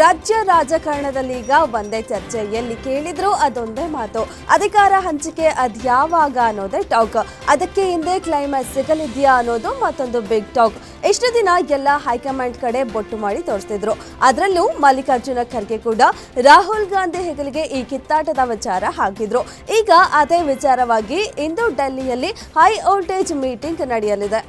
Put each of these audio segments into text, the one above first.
ರಾಜ್ಯ ರಾಜಕಾರಣದಲ್ಲಿ ಈಗ ಒಂದೇ ಚರ್ಚೆ. ಎಲ್ಲಿ ಕೇಳಿದ್ರು ಅದೊಂದೇ ಮಾತು. ಅಧಿಕಾರ ಹಂಚಿಕೆ ಅದ್ಯಾವಾಗ ಅನ್ನೋದೇ ಟಾಕ್ ಅದಕ್ಕೆ ಹಿಂದೆ ಕ್ಲೈಮ್ಯಾಕ್ಸ್ ಸಿಗಲಿದೆಯಾ ಅನ್ನೋದು ಮತ್ತೊಂದು ಬಿಗ್ ಟಾಕ್ ಇಷ್ಟು ದಿನ ಎಲ್ಲ ಹೈಕಮಾಂಡ್ ಕಡೆ ಬೊಟ್ಟು ಮಾಡಿ ತೋರಿಸ್ತಿದ್ರು. ಅದರಲ್ಲೂ ಮಲ್ಲಿಕಾರ್ಜುನ ಖರ್ಗೆ ಕೂಡ ರಾಹುಲ್ ಗಾಂಧಿ ಹೆಗಲಿಗೆ ಈ ಕಿತ್ತಾಟದ ವಿಚಾರ ಹಾಕಿದ್ರು. ಈಗ ಅದೇ ವಿಚಾರವಾಗಿ ಇಂದು ಡೆಲ್ಲಿಯಲ್ಲಿ ಹೈ ವೋಲ್ಟೇಜ್ ಮೀಟಿಂಗ್ ನಡೆಯಲಿದೆ.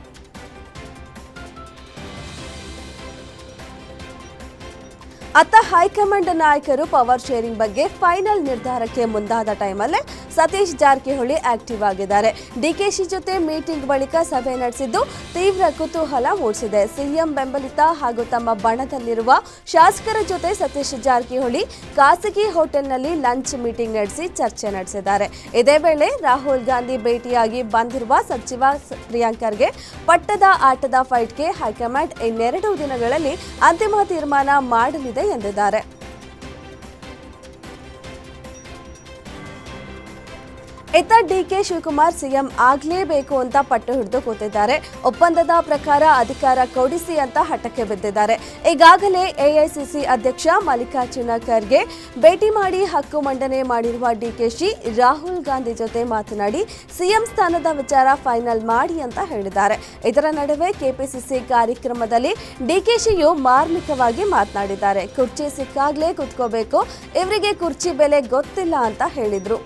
ಅತ್ತ ಹೈಕಮಾಂಡ್ ನಾಯಕರು ಪವರ್ ಶೇರಿಂಗ್ ಬಗ್ಗೆ ಫೈನಲ್ ನಿರ್ಧಾರಕ್ಕೆ ಮುಂದಾದ ಟೈಮಲ್ಲೇ ಸತೀಶ್ ಜಾರಕಿಹೊಳಿ ಆಕ್ಟಿವ್ ಆಗಿದ್ದಾರೆ. ಡಿಕೆಶಿ ಜೊತೆ ಮೀಟಿಂಗ್ ಬಳಿಕ ಸಭೆ ನಡೆಸಿದ್ದು ತೀವ್ರ ಕುತೂಹಲ ಮೂಡಿಸಿದೆ. ಸಿಎಂ ಬೆಂಬಲಿತ ಹಾಗೂ ತಮ್ಮ ಬಣದಲ್ಲಿರುವ ಶಾಸಕರ ಜೊತೆ ಸತೀಶ್ ಜಾರಕಿಹೊಳಿ ಖಾಸಗಿ ಹೋಟೆಲ್ನಲ್ಲಿ ಲಂಚ್ ಮೀಟಿಂಗ್ ನಡೆಸಿ ಚರ್ಚೆ ನಡೆಸಿದ್ದಾರೆ. ಇದೇ ವೇಳೆ ರಾಹುಲ್ ಗಾಂಧಿ ಭೇಟಿಯಾಗಿ ಬಂದಿರುವ ಸಚಿವ ಪ್ರಿಯಾಂಕರ್ಗೆ ಪಟ್ಟದ ಆಟದ ಫೈಟ್ಗೆ ಹೈಕಮಾಂಡ್ ಇನ್ನೆರಡು ದಿನಗಳಲ್ಲಿ ಅಂತಿಮ ತೀರ್ಮಾನ ಮಾಡಲಿದೆ ಎಂದಿದ್ದಾರೆ. ಇತ್ತ ಡಿಕೆ ಶಿವಕುಮಾರ್ ಸಿಎಂ ಆಗ್ಲೇಬೇಕು ಅಂತ ಪಟ್ಟು ಹಿಡಿದು ಕೂತಿದ್ದಾರೆ. ಒಪ್ಪಂದದ ಪ್ರಕಾರ ಅಧಿಕಾರ ಕೊಡಿಸಿ ಅಂತ ಹಠಕ್ಕೆ ಬಿದ್ದಿದ್ದಾರೆ. ಈಗಾಗಲೇ ಎಐಸಿಸಿ ಅಧ್ಯಕ್ಷ ಮಲ್ಲಿಕಾರ್ಜುನ ಖರ್ಗೆ ಭೇಟಿ ಮಾಡಿ ಹಕ್ಕು ಮಂಡನೆ ಮಾಡಿರುವ ಡಿಕೆಶಿ ರಾಹುಲ್ ಗಾಂಧಿ ಜೊತೆ ಮಾತನಾಡಿ ಸಿಎಂ ಸ್ಥಾನದ ವಿಚಾರ ಫೈನಲ್ ಮಾಡಿ ಅಂತ ಹೇಳಿದ್ದಾರೆ. ಇದರ ನಡುವೆ ಕೆಪಿಸಿಸಿ ಕಾರ್ಯಕ್ರಮದಲ್ಲಿ ಡಿ ಡಿಕೆಶಿಯು ಮಾರ್ಮಿಕವಾಗಿ ಮಾತನಾಡಿದ್ದಾರೆ. ಕುರ್ಚಿ ಸಿಕ್ಕಾಗಲೇ ಕುತ್ಕೋಬೇಕು. ಇವರಿಗೆ ಕುರ್ಚಿ ಬೆಲೆ ಗೊತ್ತಿಲ್ಲ ಅಂತ ಹೇಳಿದ್ರು.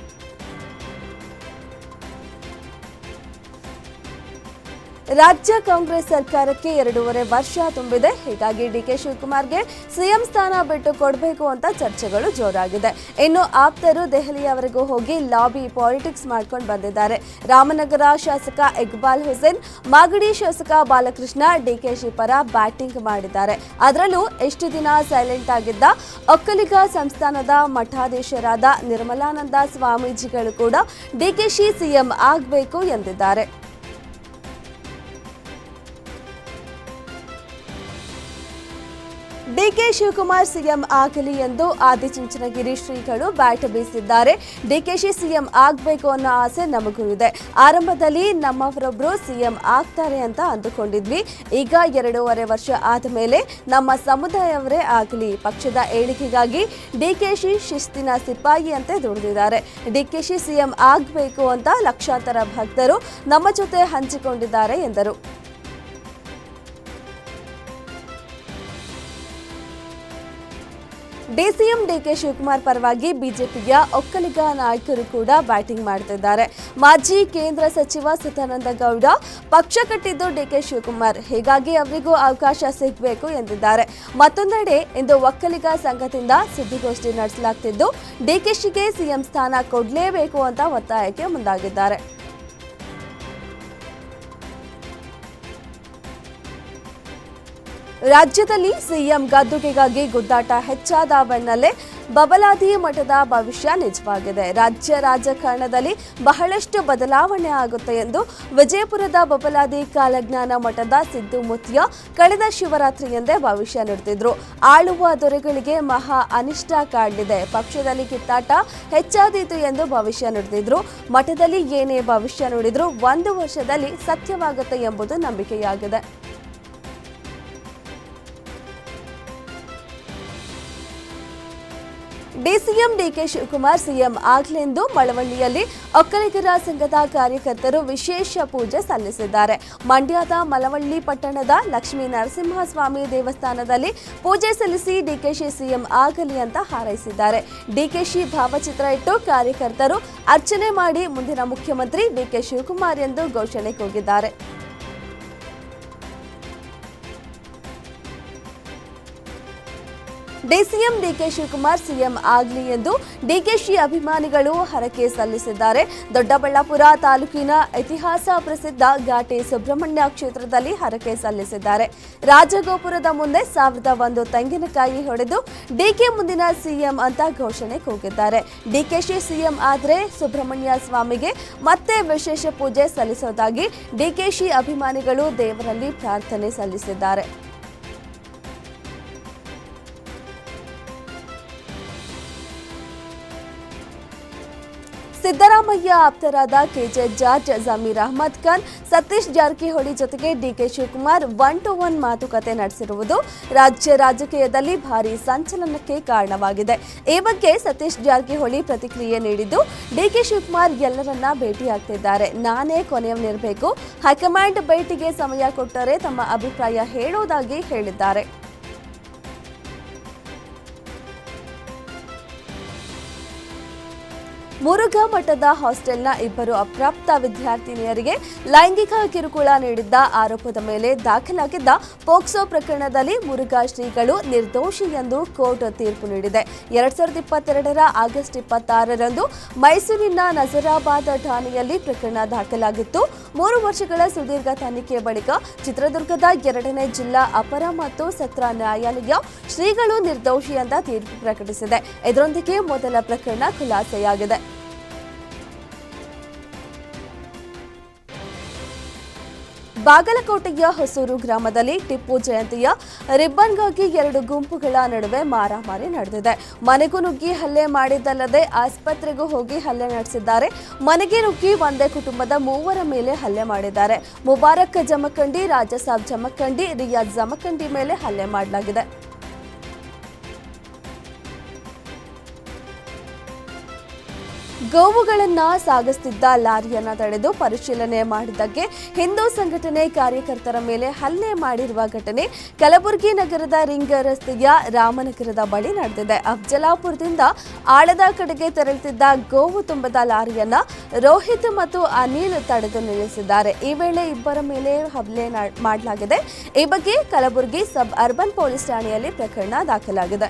ರಾಜ್ಯ ಕಾಂಗ್ರೆಸ್ ಸರ್ಕಾರಕ್ಕೆ ಎರಡೂವರೆ ವರ್ಷ ತುಂಬಿದೆ. ಹೀಗಾಗಿ ಡಿಕೆ ಶಿವಕುಮಾರ್ಗೆ ಸಿಎಂ ಸ್ಥಾನ ಬಿಟ್ಟು ಕೊಡಬೇಕು ಅಂತ ಚರ್ಚೆಗಳು ಜೋರಾಗಿದೆ. ಇನ್ನು ಆಪ್ತರು ದೆಹಲಿಯವರೆಗೂ ಹೋಗಿ ಲಾಬಿ ಪಾಲಿಟಿಕ್ಸ್ ಮಾಡ್ಕೊಂಡು ಬಂದಿದ್ದಾರೆ. ರಾಮನಗರ ಶಾಸಕ ಇಕ್ಬಾಲ್ ಹುಸೇನ್, ಮಾಗಡಿ ಶಾಸಕ ಬಾಲಕೃಷ್ಣ ಡಿಕೆಶಿ ಪರ ಬ್ಯಾಟಿಂಗ್ ಮಾಡಿದ್ದಾರೆ. ಅದರಲ್ಲೂ ಎಷ್ಟು ದಿನ ಸೈಲೆಂಟ್ ಆಗಿದ್ದ ಒಕ್ಕಲಿಗ ಸಂಸ್ಥಾನದ ಮಠಾಧೀಶರಾದ ನಿರ್ಮಲಾನಂದ ಸ್ವಾಮೀಜಿಗಳು ಕೂಡ ಡಿಕೆಶಿ ಸಿಎಂ ಆಗಬೇಕು ಎಂದಿದ್ದಾರೆ. ಡಿಕೆ ಶಿವಕುಮಾರ್ ಸಿಎಂ ಆಗಲಿ ಎಂದು ಆದಿಚುಂಚನಗಿರಿ ಶ್ರೀಗಳು ಬ್ಯಾಟ್ ಬೀಸಿದ್ದಾರೆ. ಡಿಕೆಶಿ ಸಿಎಂ ಆಗಬೇಕು ಅನ್ನೋ ಆಸೆ ನಮಗೂ ಇದೆ. ಆರಂಭದಲ್ಲಿ ನಮ್ಮವರೊಬ್ಬರು ಸಿಎಂ ಆಗ್ತಾರೆ ಅಂತ ಅಂದುಕೊಂಡಿದ್ವಿ. ಈಗ ಎರಡೂವರೆ ವರ್ಷ ಆದ ಮೇಲೆ ನಮ್ಮ ಸಮುದಾಯವರೇ ಆಗಲಿ. ಪಕ್ಷದ ಏಳಿಗೆಗಾಗಿ ಡಿಕೆಶಿ ಶಿಸ್ತಿನ ಸಿಪಾಯಿ ಅಂತೆ ದುಡಿದಿದ್ದಾರೆ ಡಿಕೆಶಿ ಸಿಎಂ ಆಗಬೇಕು ಅಂತ ಲಕ್ಷಾಂತರ ಭಕ್ತರು ನಮ್ಮ ಜೊತೆ ಹಂಚಿಕೊಂಡಿದ್ದಾರೆ ಎಂದರು. ಡಿಸಿಎಂ ಡಿಕೆ ಶಿವಕುಮಾರ್ ಪರವಾಗಿ ಬಿಜೆಪಿಯ ಒಕ್ಕಲಿಗ ನಾಯಕರು ಕೂಡ ಬ್ಯಾಟಿಂಗ್ ಮಾಡ್ತಿದ್ದಾರೆ. ಮಾಜಿ ಕೇಂದ್ರ ಸಚಿವ ಸದಾನಂದ ಗೌಡ ಪಕ್ಷ ಕಟ್ಟಿದ್ದು ಡಿಕೆ ಶಿವಕುಮಾರ್. ಹೀಗಾಗಿ ಅವರಿಗೂ ಅವಕಾಶ ಸಿಗಬೇಕು ಎಂದಿದ್ದಾರೆ. ಮತ್ತೊಂದೆಡೆ ಇಂದು ಒಕ್ಕಲಿಗ ಸಂಘದಿಂದ ಸುದ್ದಿಗೋಷ್ಠಿ ನಡೆಸಲಾಗ್ತಿದ್ದು, ಡಿಕೆಶಿಗೆ ಸಿಎಂ ಸ್ಥಾನ ಕೊಡಲೇಬೇಕು ಅಂತ ಒತ್ತಾಯಕ್ಕೆ ಮುಂದಾಗಿದ್ದಾರೆ. ರಾಜ್ಯದಲ್ಲಿ ಸಿಎಂ ಗದ್ದುಗೆಗಾಗಿ ಗುದ್ದಾಟ ಹೆಚ್ಚಾದ ಬೆನ್ನಲ್ಲೇ ಬಬಲಾದಿ ಮಠದ ಭವಿಷ್ಯ ನಿಜವಾಗಿದೆ. ರಾಜ್ಯ ರಾಜಕಾರಣದಲ್ಲಿ ಬಹಳಷ್ಟು ಬದಲಾವಣೆ ಆಗುತ್ತೆ ಎಂದು ವಿಜಯಪುರದ ಬಬಲಾದಿ ಕಾಲಜ್ಞಾನ ಮಠದ ಸಿದ್ದು ಮುತ್ಯ ಕಳೆದ ಶಿವರಾತ್ರಿಯಂದೇ ಭವಿಷ್ಯ ನುಡಿದಿದ್ರು ಆಳುವ ದೊರೆಗಳಿಗೆ ಮಹಾ ಅನಿಷ್ಟ ಕಾಡಲಿದೆ. ಪಕ್ಷದಲ್ಲಿ ಕಿತ್ತಾಟ ಹೆಚ್ಚಾದೀತು ಎಂದು ಭವಿಷ್ಯ ನುಡಿದಿದ್ರು ಮಠದಲ್ಲಿ ಏನೇ ಭವಿಷ್ಯ ನುಡಿದ್ರು ಒಂದು ವರ್ಷದಲ್ಲಿ ಸತ್ಯವಾಗುತ್ತೆ ಎಂಬುದು ನಂಬಿಕೆಯಾಗಿದೆ. ಡಿಸಿಎಂ ಡಿಕೆ ಶಿವಕುಮಾರ್ ಸಿಎಂ ಆಗ್ಲೆಂದು ಮಳವಳ್ಳಿಯಲ್ಲಿ ಒಕ್ಕಲಿಗರ ಸಂಘದ ಕಾರ್ಯಕರ್ತರು ವಿಶೇಷ ಪೂಜೆ ಸಲ್ಲಿಸಿದ್ದಾರೆ. ಮಂಡ್ಯದ ಮಳವಳ್ಳಿ ಪಟ್ಟಣದ ಲಕ್ಷ್ಮೀ ನರಸಿಂಹಸ್ವಾಮಿ ದೇವಸ್ಥಾನದಲ್ಲಿ ಪೂಜೆ ಸಲ್ಲಿಸಿ ಡಿಕೆಶಿ ಸಿಎಂ ಆಗಲಿ ಅಂತ ಹಾರೈಸಿದ್ದಾರೆ. ಡಿಕೆಶಿ ಭಾವಚಿತ್ರ ಇಟ್ಟು ಕಾರ್ಯಕರ್ತರು ಅರ್ಚನೆ ಮಾಡಿ ಮುಂದಿನ ಮುಖ್ಯಮಂತ್ರಿ ಡಿಕೆ ಶಿವಕುಮಾರ್ ಎಂದು ಘೋಷಣೆ ಕೂಗಿದ್ದಾರೆ. DCM D K Shivakumar CM ಆಗಲಿ ಎಂದು ಡಿಕೆಶಿ ಅಭಿಮಾನಿಗಳು ಹರಕೆ ಸಲ್ಲಿಸಿದ್ದಾರೆ. ದೊಡ್ಡಬಳ್ಳಾಪುರ ತಾಲೂಕಿನ ಇತಿಹಾಸ ಪ್ರಸಿದ್ಧ ಘಾಟಿ ಸುಬ್ರಹ್ಮಣ್ಯ ಕ್ಷೇತ್ರದಲ್ಲಿ ಹರಕೆ ಸಲ್ಲಿಸಿದ್ದಾರೆ. ರಾಜಗೋಪುರದ ಮುಂದೆ ಸಾವಿರದ ಒಂದು ತೆಂಗಿನಕಾಯಿ ಹೊಡೆದು ಡಿಕೆ ಮುಂದಿನ ಸಿಎಂ ಅಂತ ಘೋಷಣೆ ಕೂಗಿದ್ದಾರೆ. ಡಿಕೆಶಿ ಸಿಎಂ ಆದರೆ ಸುಬ್ರಹ್ಮಣ್ಯ ಸ್ವಾಮಿಗೆ ಮತ್ತೆ ವಿಶೇಷ ಪೂಜೆ ಸಲ್ಲಿಸೋದಾಗಿ ಡಿಕೆಶಿ ಅಭಿಮಾನಿಗಳು ದೇವರಲ್ಲಿ ಪ್ರಾರ್ಥನೆ ಸಲ್ಲಿಸಿದ್ದಾರೆ. ಸಿದ್ದರಾಮಯ್ಯ ಆಪ್ತರಾದ ಕೆಜೆ ಜಾರ್ಜ್, ಜಮೀರ್ ಅಹಮದ್ ಖಾನ್, ಸತೀಶ್ ಜಾರಕಿಹೊಳಿ ಜೊತೆಗೆ DK Shivakumar one to one ಮಾತುಕತೆ ನಡೆಸಿರುವುದು ರಾಜ್ಯ ರಾಜಕೀಯದಲ್ಲಿ ಭಾರಿ ಸಂಚಲನಕ್ಕೆ ಕಾರಣವಾಗಿದೆ. ಈ ಬಗ್ಗೆ ಸತೀಶ್ ಜಾರಕಿಹೊಳಿ ಪ್ರತಿಕ್ರಿಯೆ ನೀಡಿದ್ದು ಡಿಕೆ ಶಿವಕುಮಾರ್ ಎಲ್ಲರನ್ನ ಭೇಟಿಯಾಗ್ತಿದ್ದಾರೆ. ನಾನೇ ಕೊನೆಯವನಿರಬೇಕು. ಹೈಕಮಾಂಡ್ ಭೇಟಿಗೆ ಸಮಯ ಕೊಟ್ಟರೆ ತಮ್ಮ ಅಭಿಪ್ರಾಯ ಹೇಳೋದಾಗಿ ಹೇಳಿದ್ದಾರೆ. ಮುರುಘಾ ಮಠದ ಹಾಸ್ಟೆಲ್ನ ಇಬ್ಬರು ಅಪ್ರಾಪ್ತ ವಿದ್ಯಾರ್ಥಿನಿಯರಿಗೆ ಲೈಂಗಿಕ ಕಿರುಕುಳ ನೀಡಿದ್ದ ಆರೋಪದ ಮೇಲೆ ದಾಖಲಾಗಿದ್ದ ಪೋಕ್ಸೋ ಪ್ರಕರಣದಲ್ಲಿ ಮುರುಘಾ ಶ್ರೀಗಳು ನಿರ್ದೋಷಿ ಎಂದು ಕೋರ್ಟ್ ತೀರ್ಪು ನೀಡಿದೆ. ಎರಡ್ ಸಾವಿರದ ಇಪ್ಪತ್ತೆರಡರ ಆಗಸ್ಟ್ ಇಪ್ಪತ್ತಾರರಂದು ಮೈಸೂರಿನ ನಜರಾಬಾದ್ ಠಾಣೆಯಲ್ಲಿ ಪ್ರಕರಣ ದಾಖಲಾಗಿತ್ತು. ಮೂರು ವರ್ಷಗಳ ಸುದೀರ್ಘ ತನಿಖೆ ಬಳಿಕ ಚಿತ್ರದುರ್ಗದ ಎರಡನೇ ಜಿಲ್ಲಾ ಅಪರ ಮತ್ತು ಸತ್ರ ನ್ಯಾಯಾಲಯ ಶ್ರೀಗಳು ನಿರ್ದೋಷಿ ಅಂತ ತೀರ್ಪು ಪ್ರಕಟಿಸಿದೆ. ಇದರೊಂದಿಗೆ ಮೊದಲ ಪ್ರಕರಣ ಖುಲಾಸೆಯಾಗಿದೆ. ಬಾಗಲಕೋಟೆಯ ಹೊಸೂರು ಗ್ರಾಮದಲ್ಲಿ ಟಿಪ್ಪು ಜಯಂತಿಯ ರಿಬ್ಬನ್ಗಾಗಿ ಎರಡು ಗುಂಪುಗಳ ನಡುವೆ ಮಾರಾಮಾರಿ ನಡೆದಿದೆ. ಮನೆಗೂ ನುಗ್ಗಿ ಹಲ್ಲೆ ಮಾಡಿದ್ದಲ್ಲದೆ ಆಸ್ಪತ್ರೆಗೂ ಹೋಗಿ ಹಲ್ಲೆ ನಡೆಸಿದ್ದಾರೆ. ಮನೆಗೆ ನುಗ್ಗಿ ಒಂದೇ ಕುಟುಂಬದ ಮೂವರ ಮೇಲೆ ಹಲ್ಲೆ ಮಾಡಿದ್ದಾರೆ. ಮುಬಾರಕ್ ಜಮಖಂಡಿ, ರಾಜಸಾಬ್ ಜಮಖಂಡಿ, ರಿಯಾಜ್ ಜಮಖಂಡಿ ಮೇಲೆ ಹಲ್ಲೆ ಮಾಡಲಾಗಿದೆ. ಗೋವುಗಳನ್ನ ಸಾಗಿಸ್ತಿದ್ದ ಲಾರಿಯನ್ನ ತಡೆದು ಪರಿಶೀಲನೆ ಮಾಡಿದ್ದಕ್ಕೆ ಹಿಂದೂ ಸಂಘಟನೆ ಕಾರ್ಯಕರ್ತರ ಮೇಲೆ ಹಲ್ಲೆ ಮಾಡಿರುವ ಘಟನೆ ಕಲಬುರಗಿ ನಗರದ ರಿಂಗ್ ರಸ್ತೆಯ ರಾಮನಗರದ ಬಳಿ ನಡೆದಿದೆ. ಅಫ್ಜಲಾಪುರದಿಂದ ಆಳದ ಕಡೆಗೆ ತೆರಳುತ್ತಿದ್ದ ಗೋವು ತುಂಬದ ಲಾರಿಯನ್ನ ರೋಹಿತ್ ಮತ್ತು ಅನಿಲ್ ತಡೆದು ನಿಲ್ಲಿಸಿದ್ದಾರೆ. ಈ ವೇಳೆ ಇಬ್ಬರ ಮೇಲೆ ಹಲ್ಲೆ ಮಾಡಲಾಗಿದೆ. ಈ ಬಗ್ಗೆ ಕಲಬುರಗಿ ಸಬ್ ಅರ್ಬನ್ ಪೊಲೀಸ್ ಠಾಣೆಯಲ್ಲಿ ಪ್ರಕರಣ ದಾಖಲಾಗಿದೆ.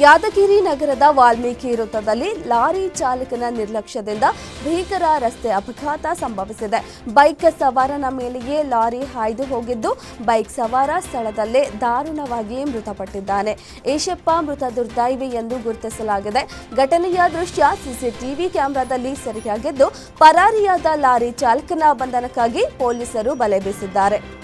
ಯಾದಗಿರಿ ನಗರದ ವಾಲ್ಮೀಕಿ ವೃತ್ತದಲ್ಲಿ ಲಾರಿ ಚಾಲಕನ ನಿರ್ಲಕ್ಷ್ಯದಿಂದ ಭೀಕರ ರಸ್ತೆ ಅಪಘಾತ ಸಂಭವಿಸಿದೆ. ಬೈಕ್ ಸವಾರನ ಮೇಲೆಯೇ ಲಾರಿ ಹಾಯ್ದು ಹೋಗಿದ್ದು, ಬೈಕ್ ಸವಾರ ಸ್ಥಳದಲ್ಲೇ ದಾರುಣವಾಗಿ ಮೃತಪಟ್ಟಿದ್ದಾನೆ. ಏಷಪ್ಪ ಮೃತ ದುರ್ದೈವಿ ಎಂದು ಗುರುತಿಸಲಾಗಿದೆ. ಘಟನೆಯ ದೃಶ್ಯ ಸಿಸಿಟಿವಿ ಕ್ಯಾಮೆರಾದಲ್ಲಿ ಸೆರೆಯಾಗಿದ್ದು, ಪರಾರಿಯಾದ ಲಾರಿ ಚಾಲಕನ ಬಂಧನಕ್ಕಾಗಿ ಪೊಲೀಸರು ಬಲೆ ಬೀಸಿದ್ದಾರೆ.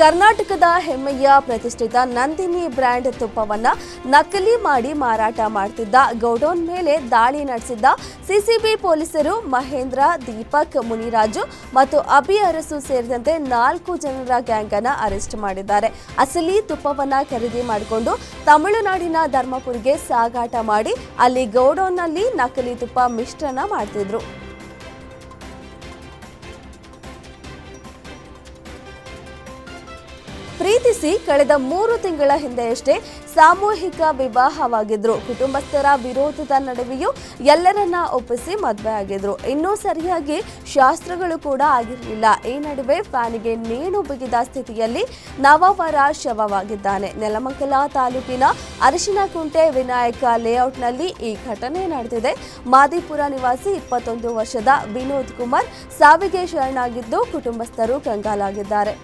ಕರ್ನಾಟಕದ ಹೆಮ್ಮೆಯ ಪ್ರತಿಷ್ಠಿತ ನಂದಿನಿ ಬ್ರ್ಯಾಂಡ್ ತುಪ್ಪವನ್ನ ನಕಲಿ ಮಾಡಿ ಮಾರಾಟ ಮಾಡ್ತಿದ್ದ ಗೌಡೌನ್ ಮೇಲೆ ದಾಳಿ ನಡೆಸಿದ್ದ ಸಿಸಿಬಿ ಪೊಲೀಸರು ಮಹೇಂದ್ರ, ದೀಪಕ್, ಮುನಿರಾಜು ಮತ್ತು ಅಭಿ ಅರಸು ಸೇರಿದಂತೆ ನಾಲ್ಕು ಜನರ ಗ್ಯಾಂಗ್ ಅನ್ನ ಅರೆಸ್ಟ್ ಮಾಡಿದ್ದಾರೆ. ಅಸಲಿ ತುಪ್ಪವನ್ನ ಖರೀದಿ ಮಾಡಿಕೊಂಡು ತಮಿಳುನಾಡಿನ ಧರ್ಮಪುರಿಗೆ ಸಾಗಾಟ ಮಾಡಿ ಅಲ್ಲಿ ಗೌಡೌನ್ನಲ್ಲಿ ನಕಲಿ ತುಪ್ಪ ಮಿಶ್ರಣ ಮಾಡ್ತಿದ್ರು. ಪ್ರೀತಿಸಿ ಕಳೆದ ಮೂರು ತಿಂಗಳ ಹಿಂದೆಯಷ್ಟೇ ಸಾಮೂಹಿಕ ವಿವಾಹವಾಗಿದ್ರು. ಕುಟುಂಬಸ್ಥರ ವಿರೋಧದ ನಡುವೆಯೂ ಎಲ್ಲರನ್ನ ಒಪ್ಪಿಸಿ ಮದುವೆ ಆಗಿದ್ರು. ಇನ್ನೂ ಸರಿಯಾಗಿ ಶಾಸ್ತ್ರಗಳು ಕೂಡ ಆಗಿರಲಿಲ್ಲ. ಈ ನಡುವೆ ಫ್ಯಾನಿಗೆ ನೇಣು ಬಿಗಿದ ಸ್ಥಿತಿಯಲ್ಲಿ ನವವರ ಶವವಾಗಿದ್ದಾನೆ. ನೆಲಮಂಗಲ ತಾಲೂಕಿನ ಅರಿಶಿನಕುಂಟೆ ವಿನಾಯಕ ಲೇಔಟ್ನಲ್ಲಿ ಈ ಘಟನೆ ನಡೆದಿದೆ. ಮಾದಿಪುರ ನಿವಾಸಿ ಇಪ್ಪತ್ತೊಂದು ವರ್ಷದ ವಿನೋದ್ ಕುಮಾರ್ ಸಾವಿಗೆ ಶರಣಾಗಿದ್ದು ಕುಟುಂಬಸ್ಥರು ಕಂಗಾಲಾಗಿದ್ದಾರೆ.